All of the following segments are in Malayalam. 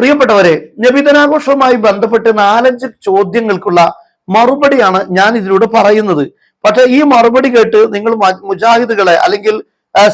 പ്രിയപ്പെട്ടവരെ നബിദിനാഘോഷവുമായി ബന്ധപ്പെട്ട് നാലഞ്ച് ചോദ്യങ്ങൾക്കുള്ള മറുപടിയാണ് ഞാൻ ഇതിലൂടെ പറയുന്നത്. പക്ഷെ ഈ മറുപടി കേട്ട് നിങ്ങൾ മുജാഹിദുകളെ അല്ലെങ്കിൽ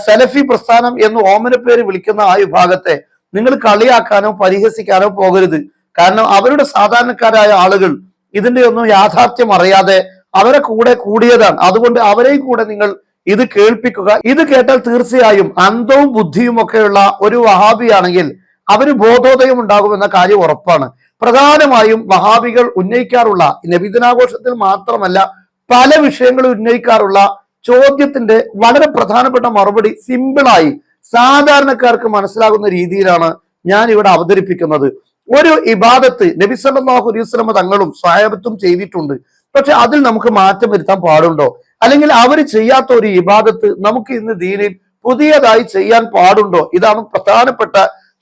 സെലഫി പ്രസ്ഥാനം എന്ന് ഓമന പേര് വിളിക്കുന്ന ആ വിഭാഗത്തെ നിങ്ങൾ കളിയാക്കാനോ പരിഹസിക്കാനോ പോകരുത്. കാരണം അവരുടെ സാധാരണക്കാരായ ആളുകൾ ഇതിന്റെ ഒന്നും യാഥാർത്ഥ്യം അറിയാതെ അവരെ കൂടെ കൂടിയതാണ്. അതുകൊണ്ട് അവരെയും കൂടെ നിങ്ങൾ ഇത് കേൾപ്പിക്കുക. ഇത് കേട്ടാൽ തീർച്ചയായും അന്തവും ബുദ്ധിയും ഒക്കെയുള്ള ഒരു വഹാബിയാണെങ്കിൽ അവർ ബോധോദയം ഉണ്ടാകുമെന്ന കാര്യം ഉറപ്പാണ്. പ്രധാനമായും വഹാബികൾ ഉന്നയിക്കാറുള്ള നബിദിനാഘോഷത്തിൽ മാത്രമല്ല പല വിഷയങ്ങളും ഉന്നയിക്കാറുള്ള ചോദ്യത്തിന്റെ വളരെ പ്രധാനപ്പെട്ട മറുപടി സിമ്പിളായി സാധാരണക്കാർക്ക് മനസ്സിലാകുന്ന രീതിയിലാണ് ഞാൻ ഇവിടെ അവതരിപ്പിക്കുന്നത്. ഒരു ഇബാദത്ത് നബി അലൈഹി വസല്ലമ തങ്ങളും സ്വായബത്തും ചെയ്തിട്ടുണ്ട്. പക്ഷെ അതിൽ നമുക്ക് മാറ്റം വരുത്താൻ പാടുണ്ടോ? അല്ലെങ്കിൽ അവർ ചെയ്യാത്ത ഒരു ഇബാദത്ത് നമുക്ക് ഇന്ന് ദീനിൽ പുതിയതായി ചെയ്യാൻ പാടുണ്ടോ? ഇതാണ് പ്രധാനപ്പെട്ട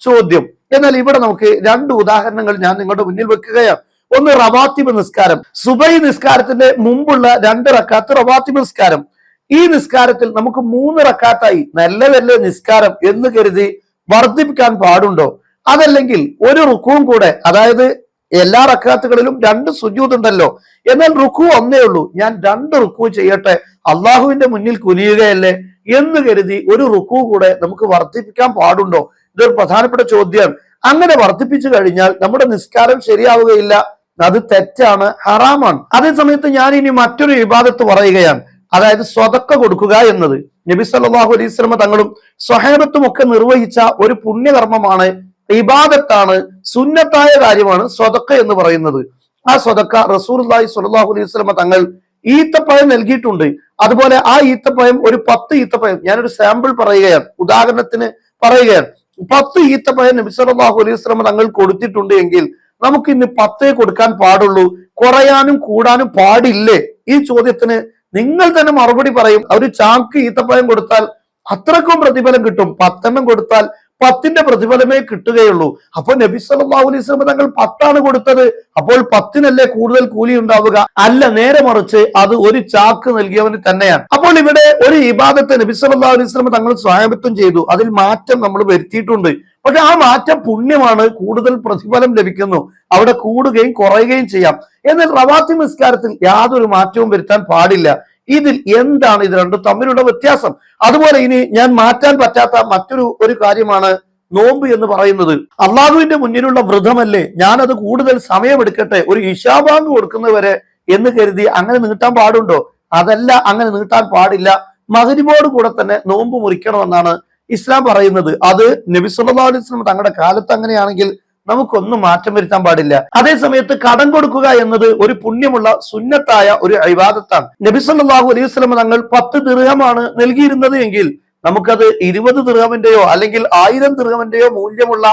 ചോദ്യം. എന്നാൽ ഇവിടെ നമുക്ക് രണ്ട് ഉദാഹരണങ്ങൾ ഞാൻ നിങ്ങളുടെ മുന്നിൽ വെക്കുകയാണ്. ഒന്ന് റവാത്തിബ് നിസ്കാരം. സുബൈ നിസ്കാരത്തിന്റെ മുമ്പുള്ള രണ്ട് റക്കാത്ത് റവാത്തിബ് നിസ്കാരം. ഈ നിസ്കാരത്തിൽ നമുക്ക് മൂന്ന് റക്കാത്തായി നല്ലതല്ലേ നിസ്കാരം എന്ന് കരുതി വർദ്ധിപ്പിക്കാൻ പാടുണ്ടോ? അതല്ലെങ്കിൽ ഒരു റുക്കുവും കൂടെ അതായത് എല്ലാ റക്കാത്തുകളിലും രണ്ട് സുജൂത് ഉണ്ടല്ലോ. എന്നാൽ റുക്കു ഒന്നേ ഉള്ളൂ. ഞാൻ രണ്ട് റുക്കു ചെയ്യട്ടെ അള്ളാഹുവിന്റെ മുന്നിൽ കുനിയുകയല്ലേ എന്ന് കരുതി ഒരു റുക്കു കൂടെ നമുക്ക് വർദ്ധിപ്പിക്കാൻ പാടുണ്ടോ? ഇതൊരു പ്രധാനപ്പെട്ട ചോദ്യമാണ് അങ്ങനെ വർദ്ധിപ്പിച്ചു കഴിഞ്ഞാൽ നമ്മുടെ നിസ്കാരം ശരിയാവുകയില്ല. അത് തെറ്റാണ് ഹറാമാണ്. അതേ സമയത്ത് ഞാൻ ഇനി മറ്റൊരു വിവാദത്ത് പറയുകയാണ്. അതായത് സ്വതക്ക കൊടുക്കുക എന്നത്. നബി സല്ലാഹു അലൈഹി വസല്ലമ തങ്ങളും സ്വഹേബത്തും ഒക്കെ നിർവഹിച്ച ഒരു പുണ്യകർമ്മമാണ് ഇബാദത്താണ് സുന്നത്തായ കാര്യമാണ് സ്വതക്ക എന്ന് പറയുന്നത്. ആ സ്വതക്ക റസൂർലായി സുലല്ലാഹു അലൈഹി വസല്ലമ തങ്ങൾ ഈത്തപ്പഴം നൽകിയിട്ടുണ്ട്. അതുപോലെ ആ ഈത്തപ്പഴം ഒരു പത്ത് ഈത്തപ്പഴം ഞാനൊരു സാമ്പിൾ പറയുകയാണ്. ഉദാഹരണത്തിന് പറയുകയാണ്. പത്ത് ഈത്തപ്പഴ നബി സല്ലല്ലാഹു അലൈഹി സ്വലമ തങ്ങൾ കൊടുത്തിട്ടുണ്ട് എങ്കിൽ നമുക്ക് ഇന്ന് പത്തേ കൊടുക്കാൻ പാടുള്ളൂ. കുറയാനും കൂടാനും പാടില്ലേ? ഈ ചോദ്യത്തിന് നിങ്ങൾ തന്നെ മറുപടി പറയും. ഒരു ചാക്ക് ഈത്തപ്പഴം കൊടുത്താൽ അത്രക്കും പ്രതിഫലം കിട്ടും. പത്തെണ്ണം കൊടുത്താൽ പത്തിന്റെ പ്രതിഫലമേ കിട്ടുകയുള്ളൂ. അപ്പൊ നബി സല്ലല്ലാഹു അലൈഹി വസല്ലം തങ്ങൾ പത്താണ് കൊടുത്തത്. അപ്പോൾ പത്തിനല്ലേ കൂടുതൽ കൂലി ഉണ്ടാവുക? അല്ല നേരെ മറിച്ച് അത് ഒരു ചാക്ക് നൽകിയവന് തന്നെയാണ്. അപ്പോൾ ഇവിടെ ഒരു ഇബാദത്ത് നബി സല്ലല്ലാഹു അലൈഹി വസല്ലം തങ്ങൾ സ്വാഗതം ചെയ്തു. അതിൽ മാറ്റം നമ്മൾ വരുത്തിയിട്ടുണ്ട്. പക്ഷെ ആ മാറ്റം പുണ്യമാണ്. കൂടുതൽ പ്രതിഫലം ലഭിക്കുന്നു. അവിടെ കൂടുകയും കുറയുകയും ചെയ്യാം. എന്നാൽ റവാത്തി നിസ്കാരത്തിൽ യാതൊരു മാറ്റവും വരുത്താൻ പാടില്ല. ഇതിൽ എന്താണ് ഇത് രണ്ടും തമ്മിലുള്ള വ്യത്യാസം? അതുപോലെ ഇനി ഞാൻ മാറ്റാൻ പറ്റാത്ത മറ്റൊരു ഒരു കാര്യമാണ് നോമ്പ് എന്ന് പറയുന്നത്. അള്ളാഹുവിന്റെ മുന്നിലുള്ള വ്രതമല്ലേ? ഞാനത് കൂടുതൽ സമയമെടുക്കട്ടെ? ഒരു ഇഷാബാങ്ക് കൊടുക്കുന്നവരെ എന്ന് കരുതി അങ്ങനെ നീട്ടാൻ പാടുണ്ടോ? അതല്ല അങ്ങനെ നീട്ടാൻ പാടില്ല. മകരിബോട് കൂടെ തന്നെ നോമ്പ് മുറിക്കണമെന്നാണ് ഇസ്ലാം പറയുന്നത്. അത് നബി സല്ലല്ലാഹു അലൈഹി സ്വലം തങ്ങളുടെ കാലത്ത് അങ്ങനെയാണെങ്കിൽ നമുക്കൊന്നും മാറ്റം വരുത്താൻ പാടില്ല. അതേ സമയത്ത് കടം കൊടുക്കുക എന്നത് ഒരു പുണ്യമുള്ള സുന്നത്തായ ഒരു അഭിവാദത്താണ് നബി സല്ലല്ലാഹു അലൈഹി സ്വലമ തങ്ങൾ പത്ത് ദീർഘമാണ് നൽകിയിരുന്നത് എങ്കിൽ നമുക്കത് ഇരുപത് ദീർഘമിന്റെയോ അല്ലെങ്കിൽ ആയിരം ദീർഘമിന്റെയോ മൂല്യമുള്ള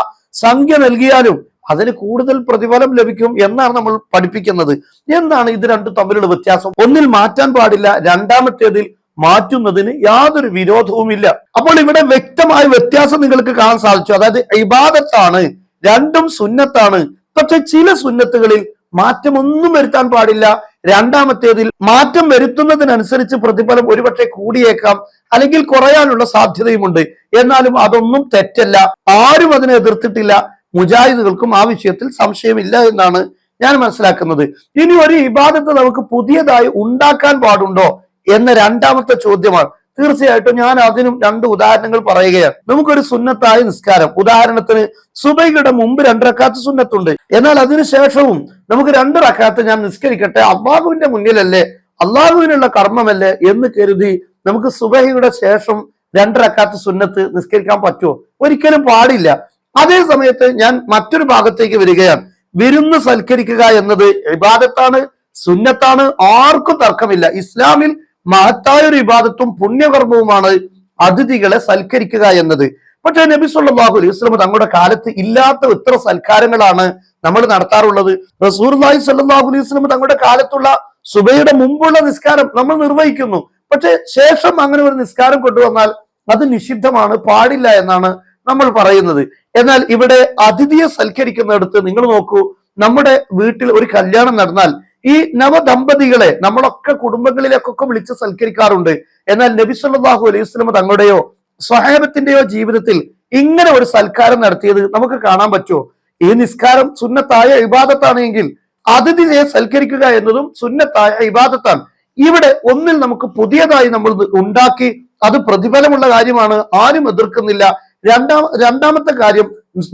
സംഖ്യ നൽകിയാലും അതിന് കൂടുതൽ പ്രതിഫലം ലഭിക്കും എന്നാണ് നമ്മൾ പഠിപ്പിക്കുന്നത്. എന്താണ് ഇത് രണ്ടും തമ്മിലുള്ള വ്യത്യാസം? ഒന്നിൽ മാറ്റാൻ പാടില്ല രണ്ടാമത്തേതിൽ മാറ്റുന്നതിന് യാതൊരു വിരോധവുമില്ല. അപ്പോൾ ഇവിടെ വ്യക്തമായ വ്യത്യാസം നിങ്ങൾക്ക് കാണാൻ സാധിച്ചു. അതായത് ഇബാദത്താണ് രണ്ടും സുന്നത്താണ്. പക്ഷെ ചില സുന്നത്തുകളിൽ മാറ്റമൊന്നും വരുത്താൻ പാടില്ല. രണ്ടാമത്തേതിൽ മാറ്റം വരുത്തുന്നതിനനുസരിച്ച് പ്രതിഫലം ഒരുപക്ഷെ കൂടിയേക്കാം അല്ലെങ്കിൽ കുറയാനുള്ള സാധ്യതയുമുണ്ട്. എന്നാലും അതൊന്നും തെറ്റല്ല. ആരും അതിനെ എതിർത്തിട്ടില്ല. മുജാഹിദുകൾക്കും ആ വിഷയത്തിൽ സംശയമില്ല എന്നാണ് ഞാൻ മനസ്സിലാക്കുന്നത്. ഇനി ഒരു ഇബാദത്ത് നമുക്ക് പുതിയതായി ഉണ്ടാക്കാൻ പാടുണ്ടോ എന്ന രണ്ടാമത്തെ ചോദ്യമാണ്. തീർച്ചയായിട്ടും ഞാൻ അതിനും രണ്ട് ഉദാഹരണങ്ങൾ പറയുകയാണ്. നമുക്കൊരു സുന്നത്തായ നിസ്കാരം. ഉദാഹരണത്തിന് സുബൈയുടെ മുമ്പ് രണ്ട് റക്കാത്ത് സുന്നത്തുണ്ട്. എന്നാൽ അതിനുശേഷവും നമുക്ക് രണ്ട് റക്കാത്ത് ഞാൻ നിസ്കരിക്കട്ടെ അള്ളാഹുവിന്റെ മുന്നിലല്ലേ അള്ളാഹുവിനുള്ള കർമ്മമല്ലേ എന്ന് കരുതി നമുക്ക് സുബൈയുടെ ശേഷം രണ്ട് റക്കാത്ത് സുന്നത്ത് നിസ്കരിക്കാൻ പറ്റുമോ? ഒരിക്കലും പാടില്ല. അതേ സമയത്ത് ഞാൻ മറ്റൊരു ഭാഗത്തേക്ക് വരികയാണ്. വിരുന്ന് സൽക്കരിക്കുക എന്നത് ഇബാദത്താണ് സുന്നത്താണ് ആർക്കും തർക്കമില്ല. ഇസ്ലാമിൽ മഹത്തായ ഒരു വിവാദത്തും പുണ്യകർമ്മവുമാണ് അതിഥികളെ സൽക്കരിക്കുക എന്നത്. പക്ഷേ നബി സല്ലല്ലാഹു അലൈഹി വസല്ലം തങ്ങളുടെ കാലത്ത് ഇല്ലാത്ത എത്ര സൽക്കാരങ്ങളാണ് നമ്മൾ നടത്താറുള്ളത്. റസൂർലായി സല്ലല്ലാഹു അലൈഹി വസല്ലം തങ്ങളുടെ കാലത്തുള്ള സുബയുടെ മുമ്പുള്ള നിസ്കാരം നമ്മൾ നിർവഹിക്കുന്നു. പക്ഷെ ശേഷം അങ്ങനെ ഒരു നിസ്കാരം കൊണ്ടുവന്നാൽ അത് നിഷിദ്ധമാണ് പാടില്ല എന്നാണ് നമ്മൾ പറയുന്നത്. എന്നാൽ ഇവിടെ അതിഥിയെ സൽക്കരിക്കുന്നിടത്ത് നിങ്ങൾ നോക്കൂ നമ്മുടെ വീട്ടിൽ ഒരു കല്യാണം നടന്നാൽ ഈ നവദമ്പതികളെ നമ്മളൊക്കെ കുടുംബങ്ങളിലേക്കൊക്കെ വിളിച്ച് സൽക്കരിക്കാറുണ്ട്. എന്നാൽ നബി സല്ലാഹു അലൈഹി സ്വലമ തങ്ങളുടെയോ സ്വഹാബത്തിന്റെയോ ജീവിതത്തിൽ ഇങ്ങനെ ഒരു സൽക്കാരം നടത്തിയത് നമുക്ക് കാണാൻ പറ്റുമോ? ഈ നിസ്കാരം സുന്നത്തായ ഇബാദത്താണ് എങ്കിൽ അതിഥിയെ സൽക്കരിക്കുക എന്നതും സുന്നത്തായ ഇബാദത്താണ്. ഇവിടെ ഒന്നിൽ നമുക്ക് പുതിയതായി നമ്മൾ ഉണ്ടാക്കി അത് പ്രതിഫലമുള്ള കാര്യമാണ്. ആരും എതിർക്കുന്നില്ല. രണ്ടാം രണ്ടാമത്തെ കാര്യം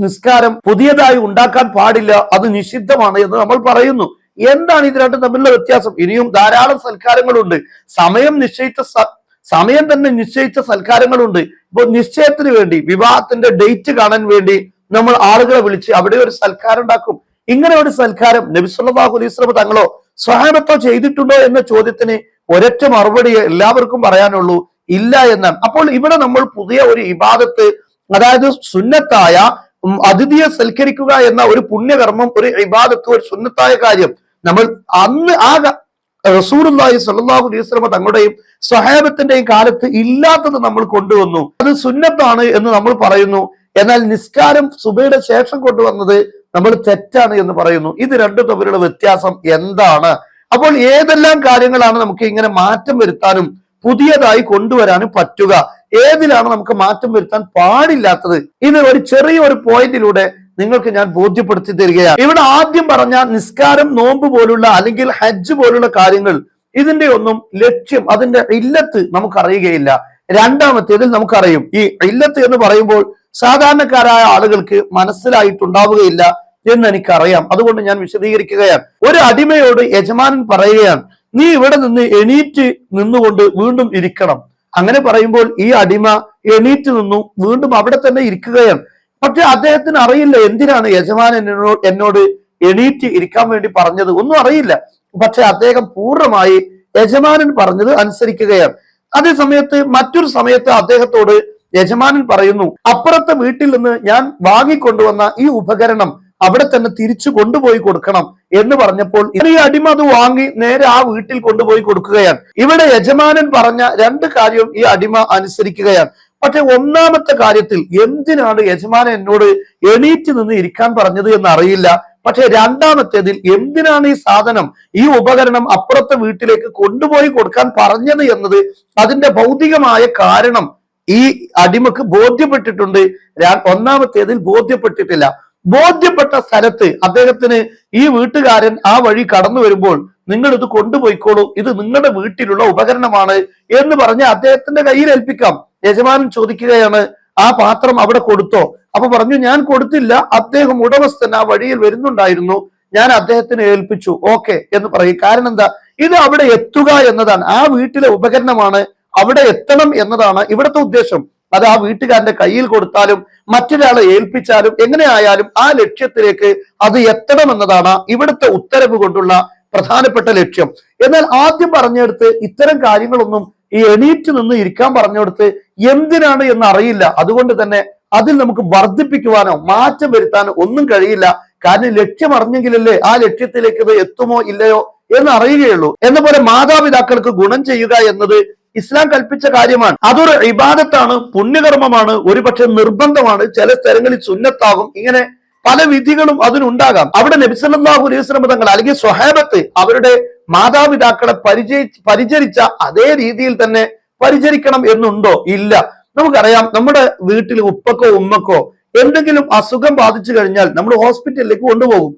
നിസ്കാരം പുതിയതായി ഉണ്ടാക്കാൻ പാടില്ല. അത് നിഷിദ്ധമാണ് എന്ന് നമ്മൾ പറയുന്നു. എന്താണ് ഇത് രണ്ടും തമ്മിലുള്ള വ്യത്യാസം? ഇനിയും ധാരാളം സൽക്കാരങ്ങളുണ്ട്. സമയം നിശ്ചയിച്ച സമയം തന്നെ നിശ്ചയിച്ച സൽക്കാരങ്ങളുണ്ട്. ഇപ്പൊ നിശ്ചയത്തിന് വേണ്ടി വിവാഹത്തിന്റെ ഡേറ്റ് കാണാൻ വേണ്ടി നമ്മൾ ആളുകളെ വിളിച്ച് അവിടെ ഒരു സൽക്കാരം ഉണ്ടാക്കും. ഇങ്ങനെ ഒരു സൽക്കാരം നബിസ്വല്ലാഹു അലൈഹി സ്വലം തങ്ങളോ സ്വഹാനത്തോ ചെയ്തിട്ടുണ്ടോ എന്ന ചോദ്യത്തിന് ഒരൊറ്റ മറുപടി എല്ലാവർക്കും പറയാനുള്ളൂ ഇല്ല എന്നാണ് അപ്പോൾ ഇവിടെ നമ്മൾ പുതിയ ഒരു ഇബാദത്ത് അതായത് സുന്നത്തായ അതിഥിയെ സൽക്കരിക്കുക എന്ന ഒരു പുണ്യകർമ്മം ഒരു ഇബാദത്ത് ഒരു സുന്നത്തായ കാര്യം നമ്മൾ അന്ന് ആ റസൂറുല്ലാഹി സല്ലാഹു അലൈഹി വസല്ലം തങ്ങളുടെയും സഹാബത്തിന്റെയും കാലത്ത് ഇല്ലാത്തത് നമ്മൾ കൊണ്ടുവന്നു. അത് സുന്നത്താണ് എന്ന് നമ്മൾ പറയുന്നു. എന്നാൽ നിസ്കാരം സുബയുടെ ശേഷം കൊണ്ടുവന്നത് നമ്മൾ തെറ്റാണ് എന്ന് പറയുന്നു. ഇത് രണ്ടു തമ്മിലുള്ള വ്യത്യാസം എന്താണ്? അപ്പോൾ ഏതെല്ലാം കാര്യങ്ങളാണ് നമുക്ക് ഇങ്ങനെ മാറ്റം വരുത്താനും പുതിയതായി കൊണ്ടുവരാനും പറ്റുക? ഏതിലാണ് നമുക്ക് മാറ്റം വരുത്താൻ പാടില്ലാത്തത്? ഇത് ഒരു ചെറിയ ഒരു പോയിന്റിലൂടെ നിങ്ങൾക്ക് ഞാൻ ബോധ്യപ്പെടുത്തി തരികയാണ്. ഇവിടെ ആദ്യം പറഞ്ഞ നിസ്കാരം നോമ്പ് പോലുള്ള അല്ലെങ്കിൽ ഹജ്ജ് പോലുള്ള കാര്യങ്ങൾ ഇതിന്റെ ഒന്നും ലക്ഷ്യം അതിന്റെ ഇല്ലത്ത് നമുക്കറിയുകയില്ല. രണ്ടാമത്തേതിൽ നമുക്കറിയും ഈ ഇല്ലത്ത് എന്ന് പറയുമ്പോൾ സാധാരണക്കാരായ ആളുകൾക്ക് മനസ്സിലായിട്ടുണ്ടാവുകയില്ല എന്ന് എനിക്കറിയാം. അതുകൊണ്ട് ഞാൻ വിശദീകരിക്കുകയാണ്. ഒരു അടിമയോട് യജമാനൻ പറയുകയാണ് നീ ഇവിടെ നിന്ന് എണീറ്റ് നിന്നുകൊണ്ട് വീണ്ടും ഇരിക്കണം. അങ്ങനെ പറയുമ്പോൾ ഈ അടിമ എണീറ്റ് നിന്നു വീണ്ടും അവിടെ തന്നെ ഇരിക്കുകയാണ്. പക്ഷെ അദ്ദേഹത്തിന് അറിയില്ല എന്തിനാണ് യജമാനൻ എന്നോട് എന്നോട് എണീറ്റ് ഇരിക്കാൻ വേണ്ടി പറഞ്ഞത്. ഒന്നും അറിയില്ല. പക്ഷെ അദ്ദേഹം പൂർണമായി യജമാനൻ പറഞ്ഞത് അനുസരിക്കുകയാണ്. അതേ സമയത്ത് മറ്റൊരു സമയത്ത് അദ്ദേഹത്തോട് യജമാനൻ പറയുന്നു അപ്പുറത്തെ വീട്ടിൽ നിന്ന് ഞാൻ വാങ്ങിക്കൊണ്ടുവന്ന ഈ ഉപകരണം അവിടെ തന്നെ തിരിച്ചു കൊണ്ടുപോയി കൊടുക്കണം എന്ന് പറഞ്ഞപ്പോൾ ഈ അടിമ അത് വാങ്ങി നേരെ ആ വീട്ടിൽ കൊണ്ടുപോയി കൊടുക്കുകയാണ്. ഇവിടെ യജമാനൻ പറഞ്ഞ രണ്ട് കാര്യവും ഈ അടിമ അനുസരിക്കുകയാണ്. പക്ഷെ ഒന്നാമത്തെ കാര്യത്തിൽ എന്തിനാണ് യജമാനൻ എന്നോട് എണീറ്റ് നിന്ന് ഇരിക്കാൻ പറഞ്ഞത് എന്ന് അറിയില്ല പക്ഷെ രണ്ടാമത്തേതിൽ എന്തിനാണ് ഈ സാധനം ഈ ഉപകരണം അപ്പുറത്തെ വീട്ടിലേക്ക് കൊണ്ടുപോയി കൊടുക്കാൻ പറഞ്ഞത് എന്നത് അതിന്റെ ഭൗതികമായ കാരണം ഈ അടിമക്ക് ബോധ്യപ്പെട്ടിട്ടുണ്ട്. ഒന്നാമത്തേതിൽ ബോധ്യപ്പെട്ടിട്ടില്ല. ബോധ്യപ്പെട്ട സ്ഥലത്ത് അദ്ദേഹത്തിന് ഈ വീട്ടുകാരൻ ആ വഴി കടന്നു വരുമ്പോൾ നിങ്ങൾ ഇത് കൊണ്ടുപോയിക്കോളൂ. ഇത് നിങ്ങളുടെ വീട്ടിലുള്ള ഉപകരണമാണ് എന്ന് പറഞ്ഞ് അദ്ദേഹത്തിന്റെ കയ്യിൽ ഏൽപ്പിക്കാം. യജമാനൻ ചോദിക്കുകയാണ് ആ പാത്രം അവിടെ കൊടുത്തോ? അപ്പൊ പറഞ്ഞു ഞാൻ കൊടുത്തില്ല അദ്ദേഹം ഉടമസ്ഥൻ ആ വഴിയിൽ വരുന്നുണ്ടായിരുന്നു ഞാൻ അദ്ദേഹത്തിന് ഏൽപ്പിച്ചു ഓക്കെ എന്ന് പറയും. കാരണം എന്താ? ഇത് അവിടെ എത്തുക എന്നതാണ് ആ വീട്ടിലെ ഉപകരണമാണ് അവിടെ എത്തണം എന്നതാണ് ഇവിടുത്തെ ഉദ്ദേശം. അത് ആ വീട്ടുകാരന്റെ കയ്യിൽ കൊടുത്താലും മറ്റൊരാളെ ഏൽപ്പിച്ചാലും എങ്ങനെയായാലും ആ ലക്ഷ്യത്തിലേക്ക് അത് എത്തണം എന്നതാണ് ഇവിടുത്തെ ഉത്തരവ് കൊണ്ടുള്ള പ്രധാനപ്പെട്ട ലക്ഷ്യം. എന്നാൽ ആദ്യം പറഞ്ഞെടുത്ത് ഇത്തരം കാര്യങ്ങളൊന്നും ഈ എണീറ്റ് നിന്ന് ഇരിക്കാൻ പറഞ്ഞുകൊടുത്ത് എന്തിനാണ് എന്ന് അറിയില്ല അതുകൊണ്ട് തന്നെ അതിൽ നമുക്ക് വർദ്ധിപ്പിക്കുവാനോ മാറ്റം വരുത്താനോ ഒന്നും കഴിയില്ല. കാരണം ലക്ഷ്യം അറിഞ്ഞെങ്കിലല്ലേ ആ ലക്ഷ്യത്തിലേക്ക് എത്തുമോ ഇല്ലയോ എന്ന് അറിയുകയുള്ളൂ. എന്ന പോലെ മാതാപിതാക്കൾക്ക് ഗുണം ചെയ്യുക എന്നത് ഇസ്ലാം കൽപ്പിച്ച കാര്യമാണ്. അതൊരു ഇബാദത്താണ് പുണ്യകർമ്മമാണ് ഒരുപക്ഷെ നിർബന്ധമാണ്. ചില സ്ഥലങ്ങളിൽ സുന്നത്താകും. ഇങ്ങനെ പല വിധികളും അതിനുണ്ടാകാം. അവിടെ നബിസല്ലാഹു അലൈഹി തങ്ങൾ അല്ലെങ്കിൽ സ്വഹാബത്ത് അവരുടെ മാതാപിതാക്കളെ പരിചയ പരിചരിച്ച അതേ രീതിയിൽ തന്നെ പരിചരിക്കണം എന്നുണ്ടോ? ഇല്ല. നമുക്കറിയാം നമ്മുടെ വീട്ടിൽ ഉപ്പക്കോ ഉമ്മക്കോ എന്തെങ്കിലും അസുഖം ബാധിച്ചു കഴിഞ്ഞാൽ നമ്മൾ ഹോസ്പിറ്റലിലേക്ക് കൊണ്ടുപോകും.